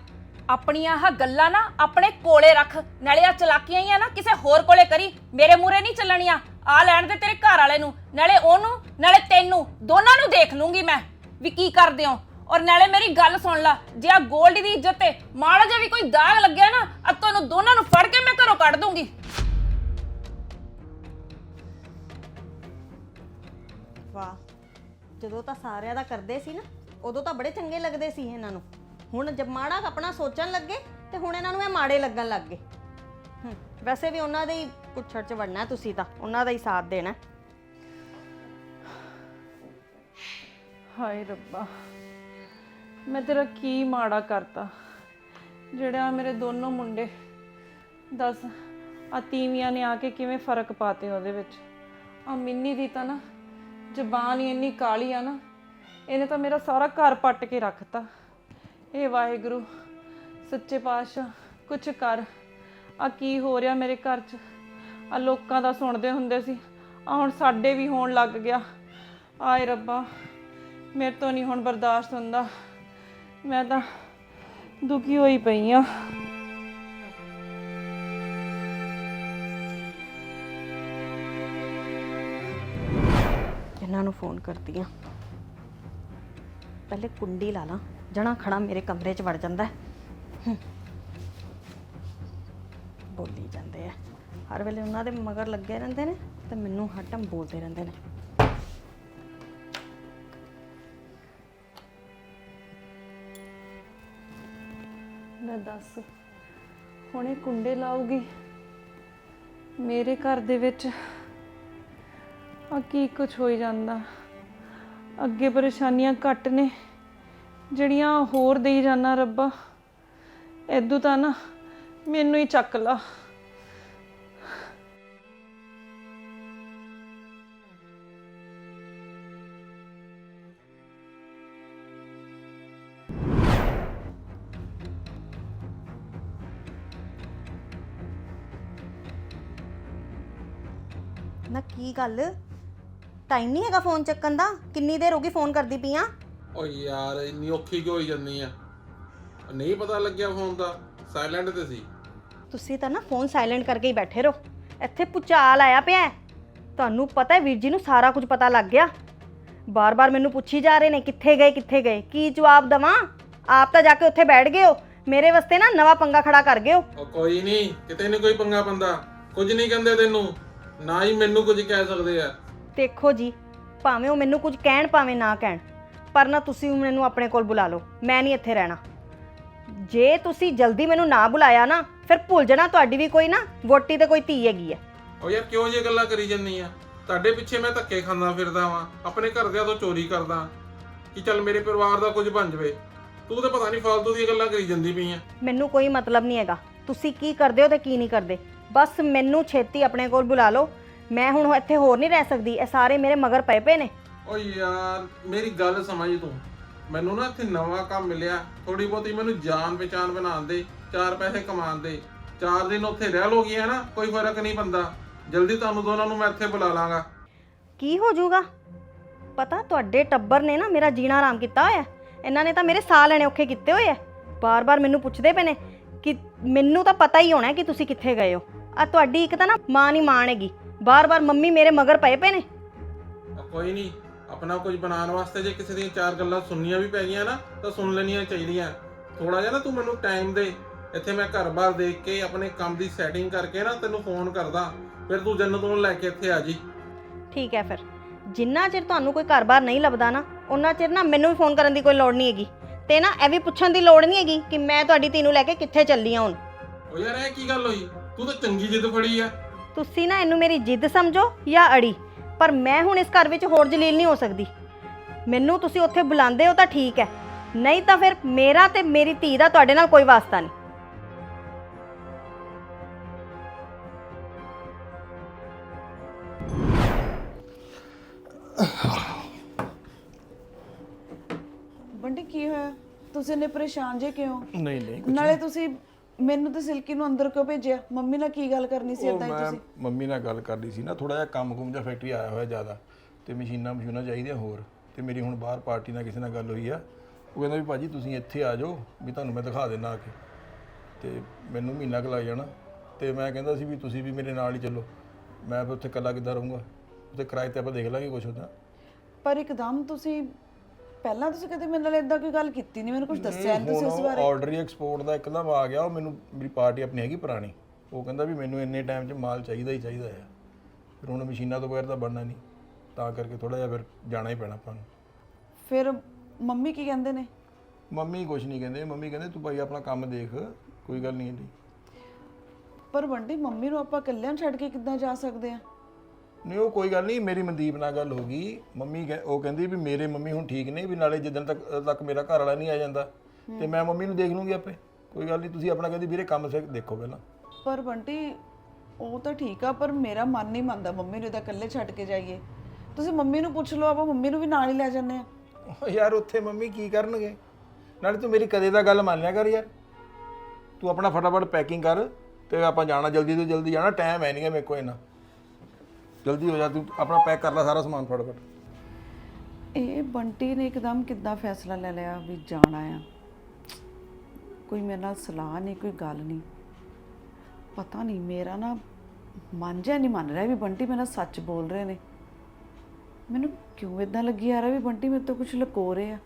ਆਪਣੀਆਂ ਆਹ ਗੱਲਾਂ ਨਾ ਆਪਣੇ ਕੋਲੇ ਰੱਖ। ਨਾਲੇ ਆ ਚਲਾਕੀਆਂ ਹੀ ਆ ਨਾ, ਕਿਸੇ ਹੋਰ ਕੋਲੇ ਕਰੀ। ਮੇਰੇ ਮੂਰੇ ਨਹੀਂ ਚੱਲਣੀਆਂ। ਆ ਲੈਣ ਦੇ ਤੇਰੇ ਘਰ ਵਾਲੇ ਨੂੰ, ਨਾਲੇ ਉਹਨੂੰ, ਨਾਲੇ ਤੈਨੂੰ। ਦੋਨਾਂ ਨੂੰ ਦੇਖ ਲੂੰਗੀ ਮੈਂ ਵੀ ਕੀ ਕਰਦੇ ਹੋ। ਔਰ ਨਾਲੇ ਮੇਰੀ ਗੱਲ ਸੁਣ ਲੈ, ਜੇ ਆ 골ਡ ਦੀ ਇੱਜ਼ਤ ਤੇ ਮਾੜਾ ਜਿਹਾ ਵੀ ਕੋਈ ਦਾਗ ਲੱਗਿਆ ਨਾ ਆ ਤੁਹਾਨੂੰ ਦੋਨਾਂ ਨੂੰ ਫੜ ਕੇ ਮੈਂ ਘਰੋਂ ਕੱਢ ਦੂੰਗੀ। ਵਾਹ, ਜਦੋਂ ਤਾਂ ਸਾਰਿਆਂ ਦਾ ਕਰਦੇ ਸੀ ਨਾ, ਉਦੋਂ ਤਾਂ ਬੜੇ ਚੰਗੇ ਲੱਗਦੇ ਸੀ ਇਹਨਾਂ ਨੂੰ। ਹੁਣ ਜਦ ਮਾੜਾ ਆਪਣਾ ਸੋਚਣ ਲੱਗੇ ਤੇ ਹੁਣ ਇਹਨਾਂ ਨੂੰ ਇਹ ਮਾੜੇ ਲੱਗਣ ਲੱਗ ਗਏ। ਹੂੰ, ਵੈਸੇ ਵੀ ਉਹਨਾਂ ਦੇ ਹੀ ਕੁੱਛੜ ਚ ਵੜਨਾ ਤੁਸੀਂ ਤਾਂ ਉਹਨਾਂ ਦਾ ਹੀ ਸਾਥ ਦੇਣਾ। ਹਾਏ ਰੱਬਾ ਮੈਂ ਤੇਰਾ ਕੀ ਮਾੜਾ ਕਰਤਾ। ਜਿਹੜਾ ਮੇਰੇ ਦੋਨੋਂ ਮੁੰਡੇ ਦੱਸ ਆ ਤੀਵੀਆਂ ਨੇ ਆ ਕੇ ਕਿਵੇਂ ਫ਼ਰਕ ਪਾਤੇ ਉਹਦੇ ਵਿੱਚ। ਆ ਮਿੰਨੀ ਦੀ ਤਾਂ ਨਾ ਜ਼ਬਾਨ ਹੀ ਇੰਨੀ ਕਾਲੀ ਆ ਨਾ ਇਹਨੇ ਤਾਂ ਮੇਰਾ ਸਾਰਾ ਘਰ ਪੱਟ ਕੇ ਰੱਖਤਾ। ਏ ਵਾਹਿਗੁਰੂ, ਸੱਚੇ ਪਾਤਸ਼ਾਹ, ਕੁਛ ਕਰ। ਆ ਕੀ ਹੋ ਰਿਹਾ ਮੇਰੇ ਘਰ 'ਚ? ਆ ਲੋਕਾਂ ਦਾ ਸੁਣਦੇ ਹੁੰਦੇ ਸੀ ਆ ਹੁਣ ਸਾਡੇ ਵੀ ਹੋਣ ਲੱਗ ਗਿਆ। ਆਏ ਰੱਬਾ, ਮੇਰੇ ਤੋਂ ਨਹੀਂ ਹੁਣ ਬਰਦਾਸ਼ਤ ਹੁੰਦਾ। ਮੈਂ ਤਾਂ ਦੁਖੀ ਹੋਈ ਪਈ ਆ। ਇਹਨਾਂ ਨੂੰ ਫੋਨ ਕਰਦੀ ਆ। ਪਹਿਲੇ ਕੁੰਡੀ ਲਾ ਲਾਂ। ਜਣਾ ਖੜਾ ਮੇਰੇ ਕਮਰੇ 'ਚ ਵੜ ਜਾਂਦਾ ਹੈ। ਹੂੰ। ਬੋਲੀ ਜਾਂਦੇ ਆ। ਹਰ ਵੇਲੇ ਉਹਨਾਂ ਦੇ ਮਗਰ ਲੱਗੇ ਰਹਿੰਦੇ ਨੇ ਤੇ ਮੈਨੂੰ ਹਰ ਬੋਲਦੇ ਰਹਿੰਦੇ ਨੇ। ਲੈ ਦੱਸ, ਹੁਣੇ ਕੁੰਡੇ ਲਾਊਗੀ ਮੇਰੇ ਘਰ ਦੇ ਵਿੱਚ? ਆ ਕੀ ਕੁਝ ਹੋਈ ਜਾਂਦਾ? ਅੱਗੇ ਪਰੇਸ਼ਾਨੀਆਂ ਘੱਟ ਨੇ। ਜਿਹੜੀਆਂ ਹੋਰ ਦੇਈ ਜਾਣਾ ਰੱਬਾ ਐਦੂ ਤਾਂ ਨਾ ਮੈਨੂੰ ਹੀ ਚੱਕ ਲਾ। ਨਾ ਕੀ ਗੱਲ? ਟਾਈਮ ਨਹੀਂ ਹੈਗਾ ਫੋਨ ਚੱਕਣ ਦਾ? ਕਿੰਨੀ ਦੇਰ ਹੋ ਗਈ ਫੋਨ ਕਰਦੀ ਪਈ ਆ? ਓ ਯਾਰ ਇੰਨੀ ਔਖੀ ਕਿਉਂ ਹੋਈ ਜਾਂਦੀ ਆ? ਨਹੀਂ ਪਤਾ ਲੱਗਿਆ ਫੋਨ ਦਾ ਸਾਇਲੈਂਟ ਤੇ ਸੀ। ਤੁਸੀਂ ਤਾਂ ਨਾ ਫੋਨ ਸਾਇਲੈਂਟ ਕਰਕੇ ਹੀ ਬੈਠੇ ਰਹੋ। ਇੱਥੇ ਪੁਚਾਲ ਆਇਆ ਪਿਆ ਹੈ। ਤੁਹਾਨੂੰ ਪਤਾ ਹੈ ਵੀਰ ਜੀ ਨੂੰ ਸਾਰਾ ਕੁਝ ਪਤਾ ਲੱਗ ਗਿਆ। ਬਾਰ-ਬਾਰ ਮੈਨੂੰ ਪੁੱਛੀ ਜਾ ਰਹੇ ਨੇ ਕਿੱਥੇ ਗਏ ਕਿੱਥੇ ਗਏ? ਕੀ ਜਵਾਬ ਦਵਾਂ? ਆਪ ਤਾਂ ਜਾ ਕੇ ਉੱਥੇ ਬੈਠ ਗਏ ਹੋ। ਮੇਰੇ ਵਾਸਤੇ ਨਾ ਨਵਾਂ ਪੰਗਾ ਖੜਾ ਕਰ ਗਏ ਹੋ। ਉਹ ਕੋਈ ਨਹੀਂ ਕਿਤੇ ਨਹੀਂ ਕੋਈ ਪੰਗਾ ਪੰਦਾ। ਕੁਝ ਨਹੀਂ ਕਹਿੰਦੇ ਤੈਨੂੰ। ਨਾ ਹੀ ਮੈਨੂੰ ਕੁਝ ਕਹਿ ਸਕਦੇ ਆ। ਦੇਖੋ ਜੀ ਭਾਵੇਂ ਉਹ ਮੈਨੂੰ ਕੁਝ ਕਹਿਣ ਭਾਵੇਂ ਨਾ ਕਹਿਣ। ਪਰ ਨਾ ਤੁਸੀਂ ਮੈਨੂੰ ਆਪਣੇ ਕੋਲ ਬੁਲਾ ਲਓ। ਮੈਂ ਨਹੀਂ ਇੱਥੇ ਰਹਿਣਾ। ਜੇ ਤੁਸੀਂ ਜਲਦੀ ਮੈਨੂੰ ਨਾ ਬੁਲਾਇਆ ਨਾ ਫਿਰ ਭੁੱਲ ਜਾਣਾ ਤੁਹਾਡੀ ਵੀ ਕੋਈ ਨਾ ਵੋਟੀ ਤੇ ਕੋਈ ਧੀ ਹੈਗੀ ਹੈ ਓ ਯਾਰ ਕਿਉਂ ਜੇ ਗੱਲਾਂ ਕਰੀ ਜਾਂਦੀ ਆ? ਤੁਹਾਡੇ ਪਿੱਛੇ ਮੈਂ ਧੱਕੇ ਖਾਂਦਾ ਫਿਰਦਾ ਵਾਂ ਆਪਣੇ ਘਰਦਿਆਂ ਤੋਂ ਚੋਰੀ ਕਰਦਾ। ਕਿ ਚੱਲ ਮੇਰੇ ਪਰਿਵਾਰ ਦਾ ਕੁਝ ਬਣ ਜਵੇ। ਤੂੰ ਤਾਂ ਪਤਾ ਨਹੀਂ ਫਾਲਤੂ ਦੀਆਂ ਗੱਲਾਂ ਕਰੀ ਜਾਂਦੀ ਪਈ ਆ। ਮੈਨੂੰ ਕੋਈ ਮਤਲਬ ਨਹੀਂ ਹੈਗਾ। ਤੁਸੀਂ ਕੀ ਕਰਦੇ ਹੋ ਤੇ ਕੀ ਨਹੀਂ ਕਰਦੇ? ਬਸ ਮੈਨੂੰ ਛੇਤੀ ਆਪਣੇ ਕੋਲ ਬੁਲਾ ਲਓ। ਮੈਂ ਹੁਣ ਇੱਥੇ ਹੋਰ ਨਹੀਂ ਰਹਿ ਸਕਦੀ। ਇਹ ਸਾਰੇ ਮੇਰੇ ਮਗਰ ਪਏ ਪਏ ਨੇ। ਓ ਯਾਰ ਮੇਰੀ ਗੱਲ ਸਮਝ ਤੂੰ। ਮੈਨੂੰ ਨਾ ਇੱਥੇ ਨਵਾਂ ਕੰਮ ਮਿਲਿਆ। ਥੋੜੀ ਬਹੁਤੀ ਮੈਨੂੰ ਜਾਣ ਪਛਾਣ ਬਣਾਉਣ ਦੇ ਚਾਰ ਪੈਸੇ ਕਮਾਉਣ ਦੇ। ਚਾਰ ਦਿਨ ਉੱਥੇ ਰਹਿ ਲੋਗੀ ਹੈ ਨਾ ਕੋਈ ਫ਼ਰਕ ਨਹੀਂ ਪੈਂਦਾ। ਜਲਦੀ ਤੁਹਾਨੂੰ ਦੋਨਾਂ ਨੂੰ ਮੈਂ ਇੱਥੇ ਬੁਲਾ ਲਾਂਗਾ। ਕੀ ਹੋ ਜਾਊਗਾ? ਪਤਾ ਤੁਹਾਡੇ ਟੱਬਰ ਨੇ ਨਾ ਮੇਰਾ ਜੀਣਾ ਆਰਾਮ ਕੀਤਾ ਹੋਇਆ। ਇਹਨਾਂ ਨੇ ਤਾਂ ਮੇਰੇ ਸਾਹ ਲੈਣੇ ਔਖੇ ਕੀਤੇ ਹੋਏ ਐ ਬਾਰ-ਬਾਰ ਮੈਨੂੰ ਪੁੱਛਦੇ ਪਏ ਨੇ ਕਿ ਮੈਨੂੰ ਤਾਂ ਪਤਾ ਹੀ ਹੋਣਾ ਕਿ ਤੁਸੀਂ ਕਿੱਥੇ ਗਏ ਹੋ। ਆ ਤੁਹਾਡੀ ਇੱਕ ਤਾਂ ਨਾ ਮਾਂ ਨਹੀਂ ਮਾਣ ਹੈਗੀ ਬਾਰ-ਬਾਰ ਮੰਮੀ ਮੇਰੇ ਮਗਰ ਪਏ ਪਏ ਨੇ। ਕੋਈ ਨਹੀਂ। ਆਪਣਾ ਕੁਝ ਬਣਾਉਣ ਵਾਸਤੇ ਜੇ ਕਿਸੇ ਦੀਆਂ ਚਾਰ ਗੱਲਾਂ ਸੁਣਨੀਆਂ ਵੀ ਪੈ ਗਈਆਂ ਨਾ ਤਾਂ ਸੁਣ ਲੈਣੀਆਂ ਚਾਹੀਦੀਆਂ। ਥੋੜਾ ਜਿਹਾ ਨਾ ਤੂੰ ਮੈਨੂੰ ਟਾਈਮ ਦੇ। ਇੱਥੇ ਮੈਂ ਘਰ-ਬਾਰ ਦੇਖ ਕੇ ਆਪਣੇ ਕੰਮ ਦੀ ਸੈਟਿੰਗ ਕਰਕੇ ਨਾ ਤੈਨੂੰ ਫੋਨ ਕਰਦਾ। ਫਿਰ ਤੂੰ ਜੰਨਤ ਨੂੰ ਲੈ ਕੇ ਇੱਥੇ ਆ ਜੀ। ਠੀਕ ਹੈ ਫਿਰ। ਜਿੰਨਾ ਚਿਰ ਤੁਹਾਨੂੰ ਕੋਈ ਘਰ-ਬਾਰ ਨਹੀਂ ਲੱਭਦਾ ਨਾ ਉਹਨਾਂ ਚਿਰ ਨਾ ਮੈਨੂੰ ਵੀ ਫੋਨ ਕਰਨ ਦੀ ਕੋਈ ਲੋੜ ਨਹੀਂ ਹੈਗੀ। ਤੇ ਨਾ ਇਹ ਵੀ ਪੁੱਛਣ ਦੀ ਲੋੜ ਨਹੀਂ ਹੈਗੀ ਕਿ ਮੈਂ ਤੁਹਾਡੀ ਧੀ ਨੂੰ ਲੈ ਕੇ ਕਿੱਥੇ ਚੱਲੀ ਆ ਹੁਣ। ਓ ਯਾਰ ਇਹ ਕੀ ਗੱਲ ਹੋਈ? ਤੂੰ ਤਾਂ ਚੰਗੀ ਜਿੱਦ ਫੜੀ ਆ। ਤੁਸੀਂ ਨਾ ਇਹਨੂੰ ਮੇਰੀ ਜਿੱਦ ਸਮਝੋ ਜਾਂ ਅੜੀ। ਪਰ ਮੈਂ ਹੁਣ ਇਸ ਘਰ ਵਿੱਚ ਹੋਰ ਜਲੀਲ ਨਹੀਂ ਹੋ ਸਕਦੀ। ਮੈਨੂੰ ਤੁਸੀਂ ਉੱਥੇ ਬੁਲਾਉਂਦੇ ਹੋ ਤਾਂ ਠੀਕ ਹੈ। ਨਹੀਂ ਤਾਂ ਫਿਰ ਮੇਰਾ ਤੇ ਮੇਰੀ ਧੀ ਦਾ ਤੁਹਾਡੇ ਨਾਲ ਕੋਈ ਵਾਸਤਾ ਨਹੀਂ। ਬੰਟੀ ਕੀ ਹੋਇਆ? ਤੁਸੀਂ ਨੇ ਪਰੇਸ਼ਾਨ ਜੇ ਕਿਉਂ? ਨਹੀਂ ਨਹੀਂ ਨਾਲੇ ਤੁਸੀਂ ਮੈਨੂੰ ਤੇ ਸਿਲਕੀ ਨੂੰ ਅੰਦਰ ਕਿਉਂ ਭੇਜਿਆ? ਮੰਮੀ ਨਾਲ ਕੀ ਗੱਲ ਕਰਨੀ ਸੀ ਉਹ ਏਦਾਂ ਹੀ ਮੈਂ ਤੁਸੀਂ? ਮੰਮੀ ਨਾਲ ਗੱਲ ਕਰਦੀ ਸੀ ਨਾ ਥੋੜਾ ਜਿਹਾ ਕੰਮ ਕੁਮ ਜਿਹਾ ਫੈਕਟਰੀ ਆਇਆ ਹੋਇਆ ਜ਼ਿਆਦਾ ਤੇ ਮਸ਼ੀਨਾਂ ਮਸ਼ੀਨਾਂ ਚਾਹੀਦੀਆਂ ਹੋਰ ਤੇ ਮੇਰੀ ਹੁਣ ਬਾਹਰ ਪਾਰਟੀ ਨਾਲ ਕਿਸੇ ਨਾਲ ਗੱਲ ਹੋਈ ਆ ਉਹ ਕਹਿੰਦਾ ਵੀ ਭਾਜੀ ਤੁਸੀਂ ਇੱਥੇ ਆ ਜਾਓ ਵੀ ਤੁਹਾਨੂੰ ਮੈਂ ਦਿਖਾ ਦੇਣਾ ਆ ਕੇ। ਤੇ ਮੈਨੂੰ ਮਹੀਨਾ ਕੁ ਲੱਗ ਜਾਣਾ ਤੇ ਮੈਂ ਕਹਿੰਦਾ ਸੀ ਵੀ ਤੁਸੀਂ ਵੀ ਮੇਰੇ ਨਾਲ ਹੀ ਚੱਲੋ ਮੈਂ ਫਿਰ ਉੱਥੇ ਇਕੱਲਾ ਕਿੱਦਾਂ ਰਹੂੰਗਾ? ਉੱਥੇ ਕਿਰਾਏ ਤੇ ਆਪਾਂ ਦੇਖ ਲਾਂਗੇ ਕੁਛ ਉਹਦਾ ਪਰ ਇੱਕਦਮ ਤੁਸੀਂ ਪਹਿਲਾਂ ਤੁਸੀਂ ਕਦੇ ਮੇਰੇ ਨਾਲ ਏਦਾਂ ਕੋਈ ਗੱਲ ਕੀਤੀ ਨਹੀਂ? ਮੈਨੂੰ ਕੁਝ ਦੱਸਿਆ ਨਹੀਂ ਤੁਸੀਂ ਇਸ ਬਾਰੇ। ਆਰਡਰ ਹੀ ਐਕਸਪੋਰਟ ਦਾ ਇੱਕਦਮ ਆ ਗਿਆ ਉਹ ਮੈਨੂੰ ਮੇਰੀ ਪਾਰਟੀ ਆਪਣੀ ਹੈਗੀ ਪੁਰਾਣੀ। ਉਹ ਕਹਿੰਦਾ ਵੀ ਮੈਨੂੰ ਇੰਨੇ ਟਾਈਮ 'ਚ ਮਾਲ ਚਾਹੀਦਾ ਹੀ ਚਾਹੀਦਾ ਆ। ਫਿਰ ਹੁਣ ਮਸ਼ੀਨਾਂ ਤੋਂ ਬਗੈਰ ਤਾਂ ਬਣਨਾ ਨਹੀਂ। ਤਾਂ ਕਰਕੇ ਥੋੜਾ ਜਿਹਾ ਫਿਰ ਜਾਣਾ ਹੀ ਪੈਣਾ ਆਪਾਂ ਨੂੰ। ਫਿਰ ਮੰਮੀ ਕੀ ਕਹਿੰਦੇ ਨੇ? ਮੰਮੀ ਕੁਝ ਨਹੀਂ ਕਹਿੰਦੇ। ਮੰਮੀ ਕਹਿੰਦੇ ਤੂੰ ਭਾਈ ਆਪਣਾ ਕੰਮ ਦੇਖ ਕੋਈ ਗੱਲ ਨਹੀਂ ਇਹਦੀ ਪਰ ਬੰਟੀ ਮੰਮੀ ਨੂੰ ਆਪਾਂ ਇਕੱਲਿਆਂ ਛੱਡ ਕੇ ਕਿੱਦਾਂ ਜਾ ਸਕਦੇ ਆ? ਨਹੀਂ ਉਹ ਕੋਈ ਗੱਲ ਨਹੀਂ ਮੇਰੀ ਮਨਦੀਪ ਨਾਲ ਗੱਲ ਹੋ ਗਈ। ਮੰਮੀ ਕਹਿ- ਉਹ ਕਹਿੰਦੀ ਵੀ ਮੇਰੇ ਮੰਮੀ ਹੁਣ ਠੀਕ ਨੇ ਵੀ ਨਾਲੇ ਜਿੱਦਣ ਤੱਕ ਤੱਕ ਮੇਰਾ ਘਰ ਵਾਲਾ ਨਹੀਂ ਆ ਜਾਂਦਾ ਤੇ ਮੈਂ ਮੰਮੀ ਨੂੰ ਦੇਖ ਲੂੰਗੀ ਆਪੇ। ਕੋਈ ਗੱਲ ਨਹੀਂ ਤੁਸੀਂ ਆਪਣਾ ਕਹਿੰਦੀ ਵੀਰੇ ਕੰਮ ਸਿੱਖ ਦੇਖੋ ਪਹਿਲਾਂ। ਪਰ ਬੰਟੀ ਉਹ ਤਾਂ ਠੀਕ ਆ ਪਰ ਮੇਰਾ ਮਨ ਨਹੀਂ ਮੰਨਦਾ ਮੰਮੀ ਨੂੰ ਏਦਾਂ ਇਕੱਲੇ ਛੱਡ ਕੇ ਜਾਈਏ। ਤੁਸੀਂ ਮੰਮੀ ਨੂੰ ਪੁੱਛ ਲਓ ਆਪਾਂ ਮੰਮੀ ਨੂੰ ਵੀ ਨਾਲ ਹੀ ਲੈ ਜਾਂਦੇ ਆ ਯਾਰ ਉੱਥੇ ਮੰਮੀ ਕੀ ਕਰਨਗੇ? ਨਾਲੇ ਤੂੰ ਮੇਰੀ ਕਦੇ ਦਾ ਗੱਲ ਮੰਨ ਲਿਆ ਕਰ ਯਾਰ। ਤੂੰ ਆਪਣਾ ਫਟਾਫਟ ਪੈਕਿੰਗ ਕਰ ਤੇ ਆਪਾਂ ਜਾਣਾ ਜਲਦੀ ਤੋਂ ਜਲਦੀ ਜਾਣਾ ਟਾਈਮ ਹੈ ਨਹੀਂ ਗਾ ਮੇਰੇ ਕੋਲ ਇੰਨਾ। ਜਲਦੀ ਹੋ ਜਾ ਤੂੰ ਆਪਣਾ ਪੈਕ ਕਰ ਲੈ ਸਾਰਾ ਸਮਾਨ ਫਟਾਫਟ। ਇਹ ਬੰਟੀ ਨੇ ਇੱਕਦਮ ਕਿੱਦਾਂ ਫੈਸਲਾ ਲੈ ਲਿਆ ਵੀ ਜਾਣਾ ਆ? ਕੋਈ ਮੇਰੇ ਨਾਲ ਸਲਾਹ ਨਹੀਂ ਕੋਈ ਗੱਲ ਨਹੀਂ। ਪਤਾ ਨਹੀਂ ਮੇਰਾ ਨਾ ਮਨ ਜਿਹਾ ਨਹੀਂ ਮੰਨ ਰਿਹਾ ਵੀ ਬੰਟੀ ਮੇਰੇ ਨਾਲ ਸੱਚ ਬੋਲ ਰਹੇ ਨੇ। ਮੈਨੂੰ ਕਿਉਂ ਇਦਾਂ ਲੱਗੀ ਆ ਰਿਹਾ ਵੀ ਬੰਟੀ ਮੇਰੇ ਤੋਂ ਕੁਝ ਲੁਕੋ ਰਹੇ ਆ?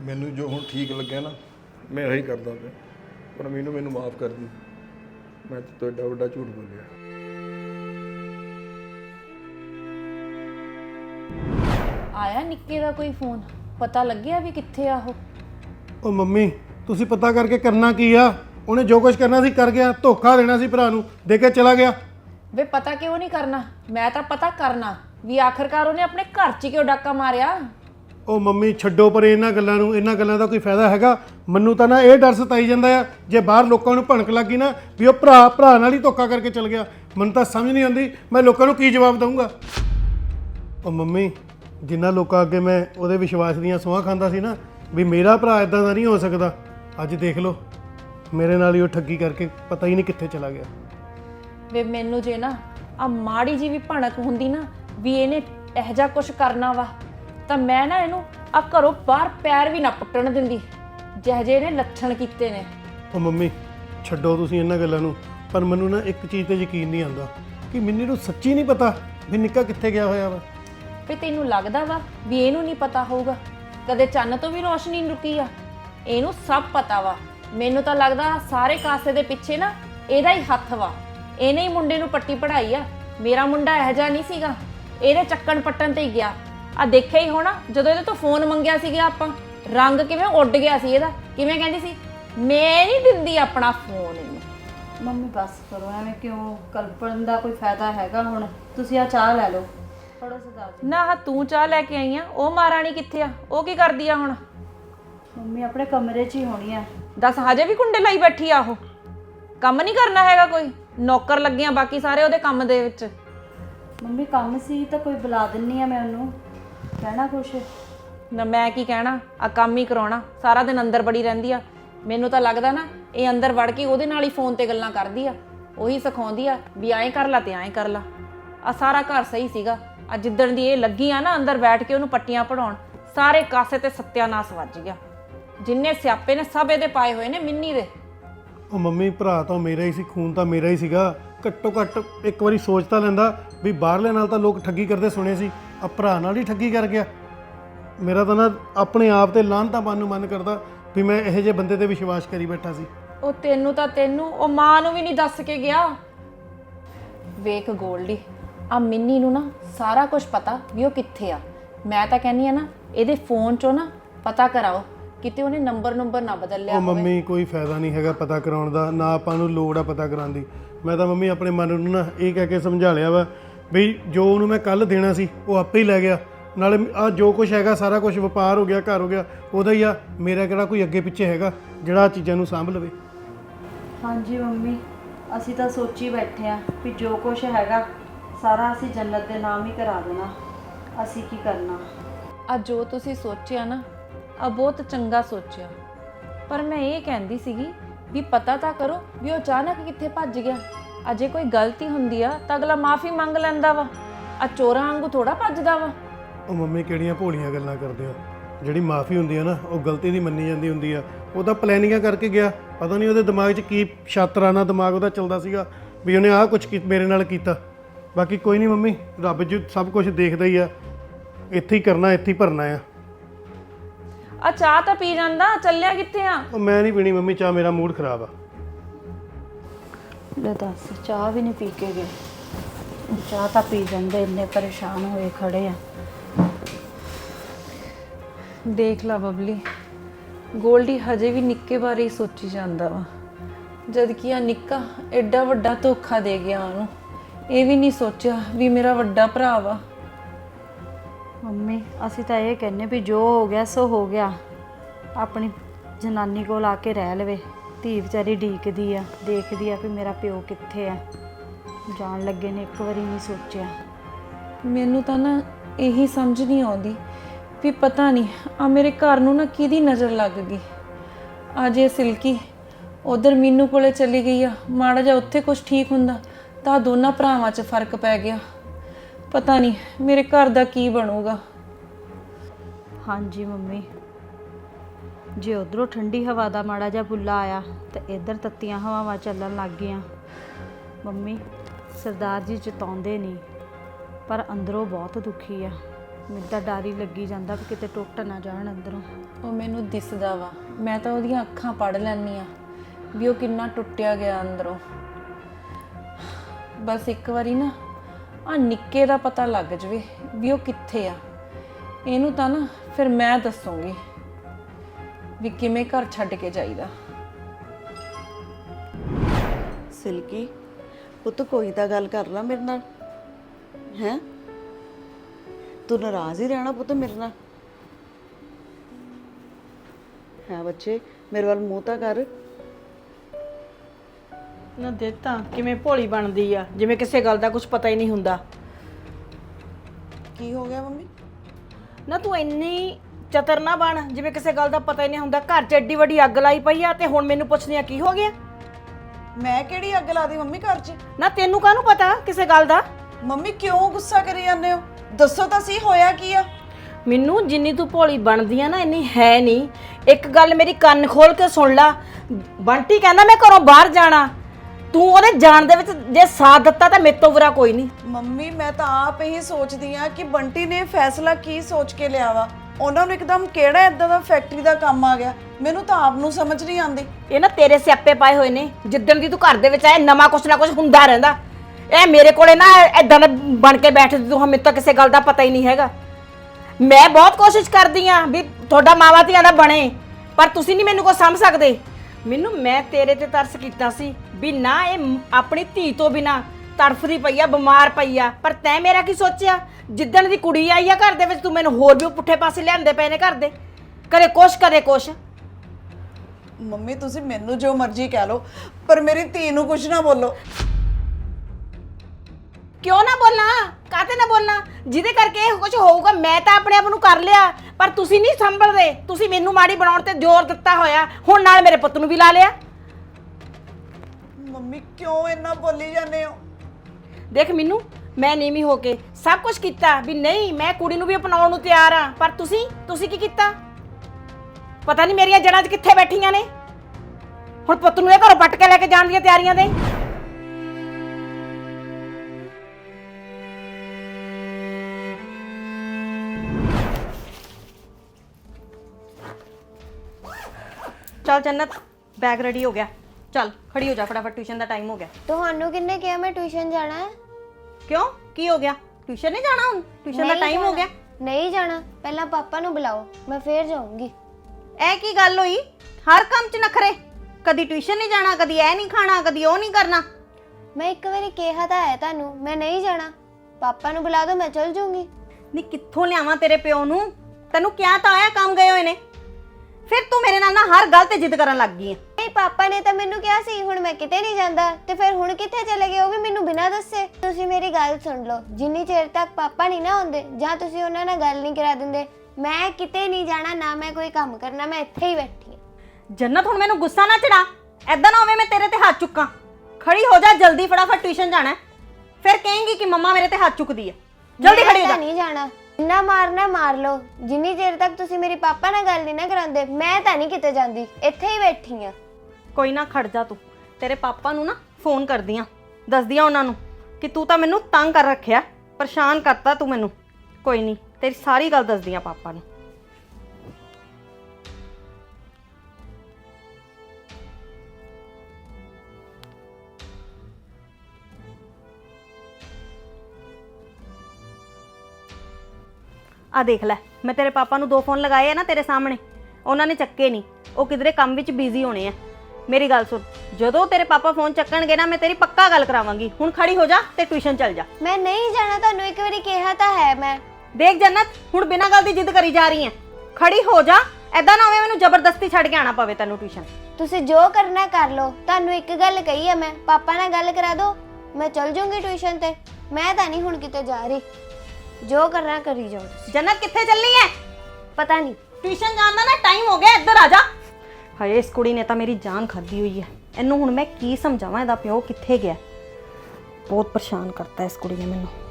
ਮੈਨੂੰ ਜੋ ਹੁਣ ਠੀਕ ਲੱਗਿਆ ਨਾ ਮੈਂ ਇਹੀ ਕਰਦਾ ਪਿਆ। ਪਰ ਮੈਨੂੰ ਮੈਨੂੰ ਮਾਫ ਕਰ ਦੀ। ਮੈਂ ਤੇ ਤੋਂ ਏਡਾ ਵੱਡਾ ਝੂਠ ਬੋਲਿਆ। ਆਇਆ ਨਿੱਕੇ ਦਾ ਕੋਈ ਫੋਨ? ਪਤਾ ਲੱਗਿਆ ਵੀ ਕਿੱਥੇ ਆ ਉਹ? ਉਹ ਮੰਮੀ ਤੁਸੀਂ ਪਤਾ ਕਰਕੇ ਕਰਨਾ ਕੀ ਆ? ਉਹਨੇ ਜੋ ਕੁਝ ਕਰਨਾ ਸੀ ਕਰ ਗਿਆ ਧੋਖਾ ਦੇਣਾ ਸੀ ਭਰਾ ਨੂੰ। ਦੇ ਕੇ ਚਲਾ ਗਿਆ। ਵੇ ਪਤਾ ਕਿਉਂ ਨਹੀਂ ਕਰਨਾ? ਮੈਂ ਤਾਂ ਪਤਾ ਕਰਨਾ ਵੀ ਆਖਰਕਾਰ ਉਹਨੇ ਆਪਣੇ ਘਰ 'ਚ ਹੀ ਕਿਉਂ ਡਾਕਾ ਮਾਰਿਆ? ਉਹ ਮੰਮੀ ਛੱਡੋ ਪਰੇ ਇਹਨਾਂ ਗੱਲਾਂ ਨੂੰ, ਇਹਨਾਂ ਗੱਲਾਂ ਦਾ ਕੋਈ ਫਾਇਦਾ ਹੈਗਾ? ਮੈਨੂੰ ਤਾਂ ਨਾ ਇਹ ਡਰ ਸਤਾਈ ਜਾਂਦਾ ਆ, ਜੇ ਬਾਹਰ ਲੋਕਾਂ ਨੂੰ ਭਣਕ ਲੱਗੀ ਨਾ ਵੀ ਉਹ ਭਰਾ ਭਰਾ ਨਾਲ ਹੀ ਧੋਖਾ ਕਰਕੇ ਚਲ ਗਿਆ। ਮੈਨੂੰ ਤਾਂ ਸਮਝ ਨਹੀਂ ਆਉਂਦੀ, ਮੈਂ ਲੋਕਾਂ ਨੂੰ ਕੀ ਜਵਾਬ ਦਊਂਗਾ? ਉਹ ਮੰਮੀ, ਜਿੰਨਾ ਲੋਕਾਂ ਅੱਗੇ ਮੈਂ ਉਹਦੇ ਵਿਸ਼ਵਾਸ ਦੀਆਂ ਸੋਹਾਂ ਖਾਂਦਾ ਸੀ ਨਾ, ਵੀ ਮੇਰਾ ਭਰਾ ਇਦਾਂ ਦਾ ਨਹੀਂ ਹੋ ਸਕਦਾ, ਅੱਜ ਦੇਖ ਲਓ। ਮੇਰੇ ਨਾਲ ਹੀ ਉਹ ਠੱਗੀ ਕਰਕੇ ਪਤਾ ਹੀ ਨਹੀਂ ਕਿੱਥੇ ਚਲਾ ਗਿਆ। ਵੇ ਮੈਨੂੰ ਜੇ ਨਾ ਆ ਮਾੜੀ ਜੀ ਵੀ ਭਣਕ ਹੁੰਦੀ ਨਾ, ਵੀ ਇਹਨੇ ਇਹੋ ਜਿਹਾ ਕੁਝ ਕਰਨਾ ਵਾ ਤਾਂ ਮੈਂ ਨਾ ਇਹਨੂੰ ਆ ਘਰੋਂ ਬਾਹਰ ਪੈਰ ਵੀ ਨਾ ਪੁੱਟਣ ਦਿੰਦੀ। ਜਿਹੋ ਜਿਹੇ ਇਹਨੇ ਲੱਛਣ ਕੀਤੇ ਨੇ। ਉਹ ਮੰਮੀ ਛੱਡੋ ਤੁਸੀਂ ਇਹਨਾਂ ਗੱਲਾਂ ਨੂੰ ਪਰ ਮੈਨੂੰ ਨਾ ਇੱਕ ਚੀਜ਼ ਤੇ ਯਕੀਨ ਨਹੀਂ ਆਉਂਦਾ ਕਿ ਮੈਨੂੰ ਨੂੰ ਸੱਚੀ ਨਹੀਂ ਪਤਾ ਵੀ ਨਿੱਕਾ ਕਿੱਥੇ ਗਿਆ ਹੋਇਆ ਵਾ। ਵੀ ਤੈਨੂੰ ਲੱਗਦਾ ਵਾ ਵੀ ਇਹਨੂੰ ਨਹੀਂ ਪਤਾ ਹੋਊਗਾ। ਕਦੇ ਚੰਨ ਤੋਂ ਵੀ ਰੋਸ਼ਨੀ ਨਹੀਂ ਰੁਕੀ ਆ। ਇਹਨੂੰ ਸਭ ਪਤਾ ਵਾ। ਮੈਨੂੰ ਤਾਂ ਲੱਗਦਾ ਸਾਰੇ ਕਾਸੇ ਦੇ ਪਿੱਛੇ ਨਾ ਇਹਦਾ ਹੀ ਹੱਥ ਵਾ। ਇਹਨੇ ਹੀ ਮੁੰਡੇ ਨੂੰ ਪੱਟੀ ਪੜਾਈ ਆ। ਮੇਰਾ ਮੁੰਡਾ ਇਹੋ ਜਿਹਾ ਨਹੀਂ ਸੀਗਾ। ਇਹਦੇ ਚੱਕਣ ਪੱਟਣ ਤੇ ਹੀ ਗਿਆ। ਆ ਦੇਖਿਆ ਹੀ ਹੋਣਾ ਜਦੋਂ ਇਹਦੇ ਤੋਂ ਫੋਨ ਮੰਗਿਆ ਸੀਗਾ ਆਪਾਂ ਰੰਗ ਕਿਵੇਂ ਉੱਡ ਗਿਆ ਸੀ ਇਹਦਾ ਕਿਵੇਂ ਕਹਿੰਦੀ ਸੀ? ਮੈਂ ਨਹੀਂ ਦਿੰਦੀ ਆਪਣਾ ਫੋਨ ਇਹਨੂੰ। ਮੰਮੀ ਬਸ ਕਰੋ ਐਵੇਂ ਕਿਉਂ ਕਲਪਣ ਦਾ ਕੋਈ ਫਾਇਦਾ ਹੈਗਾ ਹੁਣ ਤੁਸੀਂ ਆ ਚਾਹ ਲੈ ਲਓ। ਥੋੜਾ ਨਾ ਆਹ ਤੂੰ ਚਾਹ ਲੈ ਕੇ ਆਈ ਆ ਉਹ ਮਹਾਰਾਣੀ ਕਿੱਥੇ ਆ? ਉਹ ਕੀ ਕਰਦੀ ਆ ਹੁਣ? ਮੰਮੀ ਆਪਣੇ ਕਮਰੇ 'ਚ ਹੀ ਹੋਣੀ ਆ। ਦੱਸ ਹਜੇ ਵੀ ਕੁੰਡੇ ਲਾਈ ਬੈਠੀ ਆ ਉਹ? ਕੰਮ ਨਹੀਂ ਕਰਨਾ ਹੈਗਾ ਕੋਈ? ਨੌਕਰ ਲੱਗੀਆਂ ਬਾਕੀ ਸਾਰੇ ਉਹਦੇ ਕੰਮ ਦੇ ਵਿੱਚ। ਮੰਮੀ ਕੰਮ ਸੀ ਤਾਂ ਕੋਈ ਬੁਲਾ ਦਿੰਨੀ ਆ ਮੈਂ ਉਹਨੂੰ। ਕਹਿਣਾ ਕੁਛ? ਨਾ ਮੈਂ ਕੀ ਕਹਿਣਾ? ਆ ਕੰਮ ਹੀ ਕਰਾਉਣਾ। ਸਾਰਾ ਦਿਨ ਅੰਦਰ ਬੜੀ ਰਹਿੰਦੀ ਆ। ਮੈਨੂੰ ਤਾਂ ਲੱਗਦਾ ਨਾ, ਇਹ ਅੰਦਰ ਵੜ ਕੇ ਉਹਦੇ ਨਾਲ ਹੀ ਫੋਨ ਤੇ ਗੱਲਾਂ ਕਰਦੀ ਆ। ਉਹੀ ਸਿਖਾਉਂਦੀ ਆ ਵੀ ਐਂ ਕਰ ਲਾ ਤੇ ਐਂ ਕਰ ਲਾ। ਆ ਸਾਰਾ ਘਰ ਸਹੀ ਸੀਗਾ। ਆ ਜਿੱਦਣ ਦੀ ਇਹ ਲੱਗੀ ਆ ਨਾ ਅੰਦਰ ਬੈਠ ਕੇ ਉਹਨੂੰ ਪੱਟੀਆਂ ਪੜਾਉਣ, ਸਾਰੇ ਕਾਸੇ ਤੇ ਸੱਤਿਆਨਾਸ਼ ਵੱਜ ਗਿਆ। ਜਿੰਨੇ ਸਿਆਪੇ ਨੇ ਸਭ ਇਹਦੇ ਪਾਏ ਹੋਏ ਨੇ ਮਿੰਨੀ ਦੇ। ਉਹ ਮੰਮੀ, ਭਰਾ ਤਾਂ ਮੇਰਾ ਹੀ ਸੀ, ਖੂਨ ਤਾਂ ਮੇਰਾ ਹੀ ਸੀਗਾ। ਘੱਟੋ ਘੱਟ ਇੱਕ ਵਾਰੀ ਸੋਚ ਤਾਂ ਲੈਂਦਾ ਵੀ ਬਾਹਰਲੇ ਨਾਲ ਤਾਂ ਲੋਕ ਠੱਗੀ ਕਰਦੇ ਸੁਣੇ ਸੀ। ਆ ਭਰਾ ਨਾਲ ਹੀ ਠੱਗੀ ਕਰ ਗਿਆ। ਮੇਰਾ ਤਾਂ ਨਾ ਆਪਣੇ ਆਪ ਤੇ ਲਾਹਨਤਾਂ ਪਾਉਣ ਨੂੰ ਮਨ ਕਰਦਾ ਵੀ ਮੈਂ ਇਹੋ ਜਿਹੇ ਬੰਦੇ ਤੇ ਵਿਸ਼ਵਾਸ ਕਰੀ ਬੈਠਾ ਸੀ। ਉਹ ਤੈਨੂੰ ਤਾਂ ਤੈਨੂੰ ਉਹ ਮਾਂ ਨੂੰ ਵੀ ਨਹੀਂ ਦੱਸ ਕੇ ਗਿਆ। ਵੇਖ ਗੋਲਡੀ ਆ ਮਿੰਨੀ ਨੂੰ ਨਾ ਸਾਰਾ ਕੁਝ ਪਤਾ ਵੀ ਉਹ ਕਿੱਥੇ ਆ। ਮੈਂ ਤਾਂ ਕਹਿੰਨੀ ਆ ਨਾ ਇਹਦੇ ਫੋਨ ਚੋਂ ਨਾ ਪਤਾ ਕਰਾਓ ਕਿਤੇ ਉਹਨੇ ਨੰਬਰ ਨੰਬਰ ਨਾ ਬਦਲ ਲਿਆ ਉਹ ਮੰਮੀ ਕੋਈ ਫਾਇਦਾ ਨਹੀਂ ਹੈਗਾ ਪਤਾ ਕਰਾਉਣ ਦਾ ਨਾ ਆਪਾਂ ਨੂੰ ਲੋੜ ਆ ਪਤਾ ਕਰਾਉਣ ਦੀ। ਮੈਂ ਤਾਂ ਮੰਮੀ ਆਪਣੇ ਮਨ ਨੂੰ ਨਾ ਇਹ ਕਹਿ ਕੇ ਸਮਝਾ ਲਿਆ ਵਾ ਵੀ ਜੋ ਉਹਨੂੰ ਮੈਂ ਕੱਲ ਦੇਣਾ ਸੀ ਉਹ ਆਪੇ ਹੀ ਲੈ ਗਿਆ। ਨਾਲੇ ਆ ਜੋ ਕੁਝ ਹੈਗਾ ਸਾਰਾ ਕੁਝ ਵਪਾਰ ਹੋ ਗਿਆ ਘਰ ਹੋ ਗਿਆ ਉਹਦਾ ਹੀ ਆ ਮੇਰਾ ਕਿਹੜਾ ਕੋਈ ਅੱਗੇ ਪਿੱਛੇ ਹੈਗਾ ਜਿਹੜਾ ਆਹ ਚੀਜ਼ਾਂ ਨੂੰ ਸਾਂਭ ਲਵੇ। ਹਾਂਜੀ ਮੰਮੀ ਅਸੀਂ ਤਾਂ ਸੋਚੀ ਬੈਠੇ ਆ ਵੀ ਜੋ ਕੁਝ ਹੈਗਾ ਸਾਰਾ ਅਸੀਂ ਜੰਨਤ ਦੇ ਨਾਮ ਹੀ ਕਰਾ ਦੇਣਾ। ਅਸੀਂ ਕੀ ਕਰਨਾ? ਆ ਜੋ ਤੁਸੀਂ ਸੋਚਿਆ ਨਾ ਆ ਬਹੁਤ ਚੰਗਾ ਸੋਚਿਆ। ਪਰ ਮੈਂ ਇਹ ਕਹਿੰਦੀ ਸੀਗੀ ਵੀ ਪਤਾ ਤਾਂ ਕਰੋ ਵੀ ਉਹ ਅਚਾਨਕ ਕਿੱਥੇ ਭੱਜ ਗਿਆ। ਅਜੇ ਕੋਈ ਗਲਤੀ ਹੁੰਦੀ ਆ ਤਾਂ ਅਗਲਾ ਮਾਫੀ ਮੰਗ ਲੈਂਦਾ ਵਾ। ਆ ਚੋਰਾਂ ਵਾਂਗੂ ਥੋੜਾ ਭੱਜਦਾ ਵਾ। ਉਹ ਮੰਮੀ ਕਿਹੜੀਆਂ ਭੋਲੀਆਂ ਗੱਲਾਂ ਕਰਦੇ ਆ ਜਿਹੜੀ ਮਾਫੀ ਹੁੰਦੀ ਆ ਨਾ ਉਹ ਗਲਤੀ ਦੀ ਮੰਨੀ ਜਾਂਦੀ ਹੁੰਦੀ ਆ। ਉਹ ਤਾਂ ਪਲੈਨਿੰਗਾਂ ਕਰਕੇ ਗਿਆ। ਪਤਾ ਨਹੀਂ ਉਹਦੇ ਦਿਮਾਗ 'ਚ ਕੀ ਸ਼ਾਤਰਾਨਾ ਦਿਮਾਗ ਉਹਦਾ ਚੱਲਦਾ ਸੀਗਾ ਵੀ ਉਹਨੇ ਆਹ ਕੁਝ ਮੇਰੇ ਨਾਲ ਕੀਤਾ। ਬਾਕੀ ਕੋਈ ਨਹੀਂ ਮੰਮੀ ਰੱਬ ਜੀ ਸਭ ਕੁਝ ਦੇਖਦਾ ਹੀ ਆ। ਇੱਥੇ ਹੀ ਕਰਨਾ ਇੱਥੇ ਹੀ ਭਰਨਾ ਆ। ਆ ਚਾਹ ਤਾਂ ਪੀ ਜਾਂਦਾ ਚੱਲਿਆ ਕਿੱਥੇ ਆ? ਉਹ ਮੈਂ ਨਹੀਂ ਪੀਣੀ ਮੰਮੀ ਚਾਹ ਮੇਰਾ ਮੂਡ ਖਰਾਬ ਆ। ਲੈ ਦੱਸ, ਚਾਹ ਵੀ ਨਹੀਂ ਪੀ ਕੇ ਗਏ। ਚਾਹ ਤਾਂ ਪੀ ਜਾਂਦੇ, ਇੰਨੇ ਪਰੇਸ਼ਾਨ ਹੋਏ ਖੜੇ ਆ। ਦੇਖ ਲਾ ਬਬਲੀ, ਗੋਲਡੀ ਹਜੇ ਵੀ ਨਿੱਕੇ ਬਾਰੇ ਹੀ ਸੋਚੀ ਜਾਂਦਾ ਵਾ। ਜਦ ਕਿ ਆ ਨਿੱਕਾ ਐਡਾ ਵੱਡਾ ਧੋਖਾ ਦੇ ਗਿਆ ਉਹਨੂੰ। ਇਹ ਵੀ ਨਹੀਂ ਸੋਚਿਆ ਵੀ ਮੇਰਾ ਵੱਡਾ ਭਰਾ ਵਾ। ਮੰਮੀ, ਅਸੀਂ ਤਾਂ ਇਹ ਕਹਿੰਨੇ ਵੀ ਜੋ ਹੋ ਗਿਆ, ਸੋ ਹੋ ਗਿਆ। ਆਪਣੀ ਜਨਾਨੀ ਕੋਲ ਆ ਕੇ ਰਹਿ ਲਵੇ। ਧੀ ਵਿਚਾਰੀ ਢੀਕਦੀ ਆ ਦੇਖਦੀ ਆ ਵੀ ਮੇਰਾ ਪਿਓ ਕਿੱਥੇ ਆ। ਜਾਣ ਲੱਗੇ ਨੇ ਇੱਕ ਵਾਰੀ ਨਹੀਂ ਸੋਚਿਆ। ਮੈਨੂੰ ਤਾਂ ਨਾ ਇਹੀ ਸਮਝ ਨਹੀਂ ਆਉਂਦੀ ਵੀ ਪਤਾ ਨਹੀਂ ਆ ਮੇਰੇ ਘਰ ਨੂੰ ਨਾ ਕਿਹਦੀ ਨਜ਼ਰ ਲੱਗ ਗਈ। ਅੱਜ ਇਹ ਸਿਲਕੀ ਉਧਰ ਮੀਨੂ ਕੋਲੇ ਚਲੀ ਗਈ ਆ ਮਾੜਾ ਜਿਹਾ ਉੱਥੇ ਕੁਝ ਠੀਕ ਹੁੰਦਾ ਤਾਂ ਦੋਨਾਂ ਭਰਾਵਾਂ 'ਚ ਫ਼ਰਕ ਪੈ ਗਿਆ। ਪਤਾ ਨਹੀਂ ਮੇਰੇ ਘਰ ਦਾ ਕੀ ਬਣੂਗਾ। ਹਾਂਜੀ ਮੰਮੀ ਜੇ ਉਧਰੋਂ ਠੰਡੀ ਹਵਾ ਦਾ ਮਾੜਾ ਜਿਹਾ ਬੁੱਲਾ ਆਇਆ ਤਾਂ ਇੱਧਰ ਤੱਤੀਆਂ ਹਵਾਵਾਂ ਚੱਲਣ ਲੱਗ ਗਈਆਂ। ਮੰਮੀ, ਸਰਦਾਰ ਜੀ ਚਤਾਉਂਦੇ ਨਹੀਂ, ਪਰ ਅੰਦਰੋਂ ਬਹੁਤ ਦੁਖੀ ਆ। ਮੈਨੂੰ ਤਾਂ ਡਰ ਹੀ ਲੱਗੀ ਜਾਂਦਾ ਵੀ ਕਿਤੇ ਟੁੱਟ ਨਾ ਜਾਣ ਅੰਦਰੋਂ। ਉਹ ਮੈਨੂੰ ਦਿਸਦਾ ਵਾ। ਮੈਂ ਤਾਂ ਉਹਦੀਆਂ ਅੱਖਾਂ ਪੜ ਲੈਣੀ ਆ ਵੀ ਉਹ ਕਿੰਨਾ ਟੁੱਟਿਆ ਗਿਆ ਅੰਦਰੋਂ। ਬਸ ਇੱਕ ਵਾਰੀ ਨਾ ਆ ਨਿੱਕੇ ਦਾ ਪਤਾ ਲੱਗ ਜਵੇ ਵੀ ਉਹ ਕਿੱਥੇ ਆ। ਇਹਨੂੰ ਤਾਂ ਨਾ ਫਿਰ ਮੈਂ ਦੱਸੂਗੀ। ਵੀ ਕਿਵੇਂ ਘਰ ਛੱਡ ਕੇ ਜਾਈਦਾ? ਸਿਲਕੀ ਪੁੱਤ ਕੋਈ ਤਾਂ ਗੱਲ ਕਰ ਲੈ ਮੇਰੇ ਨਾਲ। ਹੈ? ਤੂੰ ਨਾਰਾਜ਼ ਹੀ ਰਹਿਣਾ ਪੁੱਤ ਮੇਰੇ ਨਾਲ। ਹੈ ਬੱਚੇ ਮੇਰੇ ਵੱਲ ਮੂੰਹ ਤਾਂ ਕਰ। ਨਾ ਤਾਂ ਕਿਵੇਂ ਭੋਲੀ ਬਣਦੀ ਆ? ਜਿਵੇਂ ਕਿਸੇ ਗੱਲ ਦਾ ਕੁਝ ਪਤਾ ਹੀ ਨਹੀਂ ਹੁੰਦਾ। ਕੀ ਹੋ ਗਿਆ ਮੰਮੀ? ਨਾ ਤੂੰ ਇੰਨੀ ਚਤਰ ਨਾ ਬਣ। ਜਿਵੇਂ ਕਿਸੇ ਗੱਲ ਦਾ ਪਤਾ ਹੀ ਨਹੀਂ ਹੁੰਦਾ। ਘਰ 'ਚ ਐਡੀ ਵੱਡੀ ਅੱਗ ਲਾਈ ਪਈ ਆ ਤੇ ਹੁਣ ਮੈਨੂੰ ਪੁੱਛਦੀ ਆ ਕੀ ਹੋ ਗਿਆ? ਮੈਂ ਕਿਹੜੀ ਅੱਗ ਲਾਦੀ ਮੰਮੀ ਘਰ 'ਚ? ਨਾ ਤੈਨੂੰ ਕਾਹਨੂੰ ਪਤਾ ਕਿਸੇ ਗੱਲ ਦਾ? ਮੰਮੀ ਕਿਉਂ ਗੁੱਸਾ ਕਰੀ ਜਾਂਦੇ ਹੋ? ਦੱਸੋ ਤਾਂ ਸਹੀ ਹੋਇਆ ਕੀ ਆ? ਮੈਨੂੰ ਜਿੰਨੀ ਤੂੰ ਭੋਲੀ ਬਣਦੀ ਆ ਨਾ ਇੰਨੀ ਹੈ ਨਹੀਂ। ਇੱਕ ਗੱਲ ਮੇਰੀ ਕੰਨ ਖੋਲ ਕੇ ਸੁਣ ਲੈ। ਬੰਟੀ ਕਹਿੰਦਾ ਮੈਂ ਘਰੋਂ ਬਾਹਰ ਜਾਣਾ। ਤੂੰ ਉਹਦੇ ਜਾਣ ਦੇ ਵਿੱਚ ਜੇ ਸਾਥ ਦਿੱਤਾ ਤਾਂ ਮੇਰੇ ਤੋਂ ਬੁਰਾ ਕੋਈ ਨਹੀਂ। ਮੰਮੀ ਮੈਂ ਤਾਂ ਆਪ ਹੀ ਸੋਚਦੀ ਆ ਕਿ ਬੰਟੀ ਨੇ ਫੈਸਲਾ ਕੀ ਸੋਚ ਕੇ ਲਿਆ ਵਾ? ਉਹਨਾਂ ਨੂੰ ਇੱਕਦਮ ਕਿਹੜਾ ਇਦਾਂ ਦਾ ਫੈਕਟਰੀ ਦਾ ਕੰਮ ਆ ਗਿਆ? ਮੈਨੂੰ ਤਾਂ ਆਪ ਨੂੰ ਸਮਝ ਨਹੀਂ ਆਉਂਦੀ। ਇਹ ਨਾ ਤੇਰੇ ਸਿਆਪੇ ਪਾਏ ਹੋਏ ਨੇ। ਜਿੱਦਣ ਦੀ ਤੂੰ ਘਰ ਦੇ ਵਿੱਚ ਆਇਆ, ਨਵਾਂ ਕੁਛ ਨਾ ਕੁਛ ਹੁੰਦਾ ਰਹਿੰਦਾ। ਇਹ ਮੇਰੇ ਕੋਲੇ ਨਾ ਐਦਾਂ ਦਾ ਬਣ ਕੇ ਬੈਠਦੀ ਤੂੰ ਮੈਨੂੰ ਤਾਂ ਕਿਸੇ ਗੱਲ ਦਾ ਪਤਾ ਹੀ ਨਹੀਂ ਹੈਗਾ। ਮੈਂ ਬਹੁਤ ਕੋਸ਼ਿਸ਼ ਕਰਦੀ ਆ ਵੀ ਤੁਹਾਡਾ ਮਾਵਾ ਧੀਆਂ ਦਾ ਬਣੇ, ਪਰ ਤੁਸੀਂ ਨਹੀਂ ਮੈਨੂੰ ਕੋਈ ਸਮਝ ਸਕਦੇ। ਮੈਨੂੰ ਮੈਂ ਤੇਰੇ ਤੇ ਤਰਸ ਕੀਤਾ ਸੀ ਵੀ ਨਾ ਇਹ ਆਪਣੀ ਧੀ ਤੋਂ ਬਿਨਾ ਤੜਫਦੀ ਪਈ ਆ ਬਿਮਾਰ ਪਈ ਆ। ਪਰ ਤੈਂ ਮੇਰਾ ਕੀ ਸੋਚਿਆ? ਜਿੱਦਣ ਦੀ ਕੁੜੀ ਆਈ ਆ ਘਰ ਦੇ ਵਿੱਚ ਤੂੰ ਮੈਨੂੰ ਹੋਰ ਵੀ ਪੁੱਠੇ ਪਾਸੇ ਲਿਆਂਦੇ ਪਏ ਨੇ ਘਰ ਦੇ। ਕਦੇ ਕੁਛ ਕਦੇ ਕੁਛ। ਮੰਮੀ ਤੁਸੀਂ ਮੈਨੂੰ ਜੋ ਮਰਜ਼ੀ ਕਹਿ ਲਓ ਪਰ ਮੇਰੀ ਧੀ ਨੂੰ ਕੁਝ ਨਾ ਬੋਲੋ। ਕਿਉਂ ਨਾ ਬੋਲਣਾ ਕਾਤੇ ਨਾ ਬੋਲਣਾ ਜਿਹਦੇ ਕਰਕੇ ਇਹ ਕੁਝ ਹੋਊਗਾ ਮੈਂ ਤਾਂ ਆਪਣੇ ਆਪ ਨੂੰ ਕਰ ਲਿਆ। ਪਰ ਤੁਸੀਂ ਨਹੀਂ ਸੰਭਲਦੇ। ਤੁਸੀਂ ਮੈਨੂੰ ਮਾੜੀ ਬਣਾਉਣ ਤੇ ਜ਼ੋਰ ਦਿੱਤਾ ਹੋਇਆ। ਹੁਣ ਨਾਲ ਮੇਰੇ ਪੁੱਤ ਨੂੰ ਵੀ ਲਾ ਲਿਆ। ਮੰਮੀ ਕਿਉਂ ਇੰਨਾ ਬੋਲੀ ਜਾਂਦੇ ਹੋ? ਦੇਖ ਮੈਨੂੰ, ਮੈਂ ਨੀਵੀਂ ਹੋ ਕੇ ਸਭ ਕੁਝ ਕੀਤਾ ਵੀ ਨਹੀਂ, ਮੈਂ ਕੁੜੀ ਨੂੰ ਵੀ ਅਪਣਾਉਣ ਨੂੰ ਤਿਆਰ ਆ, ਪਰ ਤੁਸੀਂ ਤੁਸੀਂ ਕੀ ਕੀਤਾ? ਪਤਾ ਨਹੀਂ ਮੇਰੀਆਂ ਜੜਾਂ 'ਚ ਕਿੱਥੇ ਬੈਠੀਆਂ ਨੇ? ਹੁਣ ਪੁੱਤ ਨੂੰ ਇਹ ਘਰੋਂ ਪੱਟ ਕੇ ਲੈ ਕੇ ਜਾਣ ਦੀਆਂ ਤਿਆਰੀਆਂ ਦੇ ਚੱਲ ਜੰਨਤ ਬੈਗ ਰੈਡੀ ਹੋ ਗਿਆ। ਚੱਲ ਖੜੀ ਹੋ ਜਾ ਫਟਾਫਟ ਟਿਊਸ਼ਨ ਦਾ ਟਾਈਮ ਹੋ ਗਿਆ। ਤੁਹਾਨੂੰ ਕਿੰਨੇ ਕਿਹਾ ਮੈਂ ਟਿਊਸ਼ਨ ਜਾਣਾ ਹੈ? ਕਿਉਂ? ਕੀ ਹੋ ਗਿਆ? ਟਿਊਸ਼ਨ ਨਹੀਂ ਜਾਣਾ ਹੁਣ? ਟਿਊਸ਼ਨ ਦਾ ਨਹੀਂ ਟਾਈਮ ਹੋ ਜਾਣਾ। ਗਿਆ? ਨਹੀਂ ਜਾਣਾ। ਪਹਿਲਾਂ ਪਾਪਾ ਨੂੰ ਬੁਲਾਓ ਮੈਂ ਫੇਰ ਜਾਊਂਗੀ। ਇਹ ਕੀ ਗੱਲ ਹੋਈ? ਹਰ ਕੰਮ 'ਚ ਨਖਰੇ। ਕਦੀ ਟਿਊਸ਼ਨ ਨਹੀਂ ਜਾਣਾ ਕਦੀ ਇਹ ਨਹੀਂ ਖਾਣਾ ਕਦੀ ਉਹ ਨਹੀਂ ਕਰਨਾ। ਮੈਂ ਇੱਕ ਵਾਰੀ ਕਿਹਾ ਤਾਂ ਹੈ ਤੁਹਾਨੂੰ ਮੈਂ ਨਹੀਂ ਜਾਣਾ। ਪਾਪਾ ਨੂੰ ਬੁਲਾ ਦਿਓ ਮੈਂ ਚਲ ਜਾਊਂਗੀ। ਨਹੀਂ ਕਿੱਥੋਂ ਲਿਆਵਾਂ ਤੇਰੇ ਪਿਓ ਨੂੰ? ਤੈਨੂੰ ਕਿਹਾ ਤਾਂ ਆਇਆ ਕੰਮ ਗਏ ਹੋਏ ਨੇ। ਫਿਰ ਤੂੰ ਮੇਰੇ ਨਾਲ ਨਾ ਹਰ ਗੱਲ ਤੇ ਜਿੱਦ ਕਰਨ ਲੱਗ ਗਈ ਹੈ ਨਹੀਂ ਪਾਪਾ ਨੇ ਤਾਂ ਮੈਨੂੰ ਕਿਹਾ ਸੀ ਹੁਣ ਮੈਂ ਕਿਤੇ ਨਹੀਂ ਜਾਂਦਾ। ਤੇ ਫਿਰ ਹੁਣ ਕਿੱਥੇ ਚਲੇ ਗਏ? ਉਹ ਵੀ ਮੈਨੂੰ ਬਿਨਾਂ ਦੱਸੇ। ਤੁਸੀਂ ਮੇਰੀ ਗੱਲ ਸੁਣ ਲਓ। ਜਿੰਨੀ ਚਿਰ ਤੱਕ ਪਾਪਾ ਨਹੀਂ ਨਾ ਹੁੰਦੇ ਜਾਂ ਤੁਸੀਂ ਉਹਨਾਂ ਨਾਲ ਗੱਲ ਨਹੀਂ ਕਰਾ ਦਿੰਦੇ ਮੈਂ ਕਿਤੇ ਨਹੀਂ ਜਾਣਾ ਨਾ ਮੈਂ ਕੋਈ ਕੰਮ ਕਰਨਾ ਮੈਂ ਇੱਥੇ ਹੀ ਬੈਠੀ ਹਾਂ। ਜੰਨਤ ਹੁਣ ਮੈਨੂੰ ਗੁੱਸਾ ਨਾ ਚੜਾ। ਐਦਾਂ ਨਾ ਹੋਵੇ ਮੈਂ ਤੇਰੇ ਤੇ ਹੱਥ ਚੁੱਕਾਂ। ਖੜੀ ਹੋ ਜਾ ਜਲਦੀ ਫਟਾਫਟ ਟਿਊਸ਼ਨ ਜਾਣਾ। ਹੈ। ਫਿਰ ਕਹੇਂਗੀ ਕਿ ਮੰਮਾ ਮੇਰੇ ਤੇ ਹੱਥ ਚੁੱਕਦੀ ਹੈ ਜਲਦੀ ਮੈਂ ਖੜੀ ਹੋ ਤਾਂ ਜਾ। ਨਹੀਂ ਜਾਣਾ। ਜਿੰਨਾ ਮਾਰਨਾ, ਮਾਰ ਲਓ। ਜਿੰਨੀ ਚਿਰ ਤੱਕ ਤੁਸੀਂ ਮੇਰੇ ਪਾਪਾ ਨਾਲ ਗੱਲ ਨਹੀਂ ਨਾ ਕਰਾਉਂਦੇ, ਮੈਂ ਤਾਂ ਨਹੀਂ ਕਿਤੇ ਜਾਂਦੀ। ਇੱਥੇ ਹੀ ਬੈਠੀ ਆ। ਕੋਈ ਨਾ, ਖੜ ਜਾ ਤੂੰ। ਤੇਰੇ ਪਾਪਾ ਨੂੰ ਨਾ ਫੋਨ ਕਰਦੀ ਆ ਦੱਸਦੀ ਆ ਉਹਨਾਂ ਨੂੰ ਕਿ ਤੂੰ ਤਾਂ ਮੈਨੂੰ ਤੰਗ ਕਰ ਰੱਖਿਆ, ਪਰੇਸ਼ਾਨ ਕਰਤਾ ਤੂੰ ਮੈਨੂੰ। ਕੋਈ ਨਹੀਂ, ਤੇਰੀ ਸਾਰੀ ਗੱਲ ਦੱਸਦੀ ਆ ਪਾਪਾ ਨੂੰ। ਆ ਦੇਖ ਲੈ ਮੈਂ ਤੇਰੇ ਪਾਪਾ ਨੂੰ ਦੋ ਫੋਨ ਲਗਾਏ ਆ ਨਾ ਤੇਰੇ ਸਾਹਮਣੇ। ਉਹਨਾਂ ਨੇ ਚੱਕੇ ਨਹੀਂ। ਉਹ ਕਿਧਰੇ ਕੰਮ ਵਿੱਚ ਬਿਜ਼ੀ ਹੋਣੇ ਆ। ਮੇਰੀ ਗੱਲ ਸੁਣ ਜਦੋਂ ਤੇਰੇ ਪਾਪਾ ਫੋਨ ਚੱਕਣਗੇ ਨਾ ਮੈਂ ਤੇਰੀ ਪੱਕਾ ਗੱਲ ਕਰਾਵਾਂਗੀ। ਹੁਣ ਖੜੀ ਹੋ ਜਾ ਤੇ ਟਿਊਸ਼ਨ ਚੱਲ ਜਾ। ਮੈਂ ਨਹੀਂ ਜਾਣਾ ਤੁਹਾਨੂੰ ਇੱਕ ਵਾਰੀ ਕਿਹਾ ਤਾਂ ਹੈ ਮੈਂ। ਦੇਖ ਜੰਨਤ ਹੁਣ ਬਿਨਾਂ ਗੱਲ ਦੀ ਜਿੱਦ ਕਰੀ ਜਾ ਰਹੀ ਹੈ ਖੜੀ ਹੋ ਜਾ ਐਦਾਂ ਨਾ ਹੋਵੇ ਮੈਨੂੰ ਜ਼ਬਰਦਸਤੀ ਛੱਡ ਕੇ ਆਣਾ ਪਵੇ ਤੈਨੂੰ ਟਿਊਸ਼ਨ ਤੁਸੀਂ ਜੋ ਕਰਨਾ ਕਰ ਲਓ ਤੁਹਾਨੂੰ ਇੱਕ ਗੱਲ ਕਹੀ ਹੈ ਮੈਂ। ਪਾਪਾ ਨਾਲ ਗੱਲ ਕਰਾ ਦਿਓ ਮੈਂ ਚਲ ਜਾਊਂਗੀ ਟਿਊਸ਼ਨ ਤੇ। ਮੈਂ ਤਾਂ ਨਹੀਂ ਹੁਣ ਕਿਤੇ ਜਾ ਰਹੀ। ਜੋ ਕਰਨਾ ਕਰੀ ਜਾਓ ਤੁਸੀਂ। ਜੰਨਤ ਕਿੱਥੇ ਚੱਲਣੀ ਹੈ ਪਤਾ ਨਹੀਂ। ਟਿਊਸ਼ਨ ਜਾਣ ਦਾ ਨਾ ਟਾਈਮ ਹੋ ਗਿਆ ਇੱਧਰ ਆ ਜਾ। ਹਾਏ ਇਸ ਕੁੜੀ ਨੇ ਤਾਂ ਮੇਰੀ ਜਾਨ ਖਾਦੀ ਹੋਈ ਹੈ ਇਹਨੂੰ ਹੁਣ ਮੈਂ ਕੀ ਸਮਝਾਵਾਂ ਇਹਦਾ ਪਿਓ ਕਿੱਥੇ ਗਿਆ? ਬਹੁਤ ਪਰੇਸ਼ਾਨ ਕਰਤਾ ਇਸ ਕੁੜੀ ਨੇ ਮੈਨੂੰ।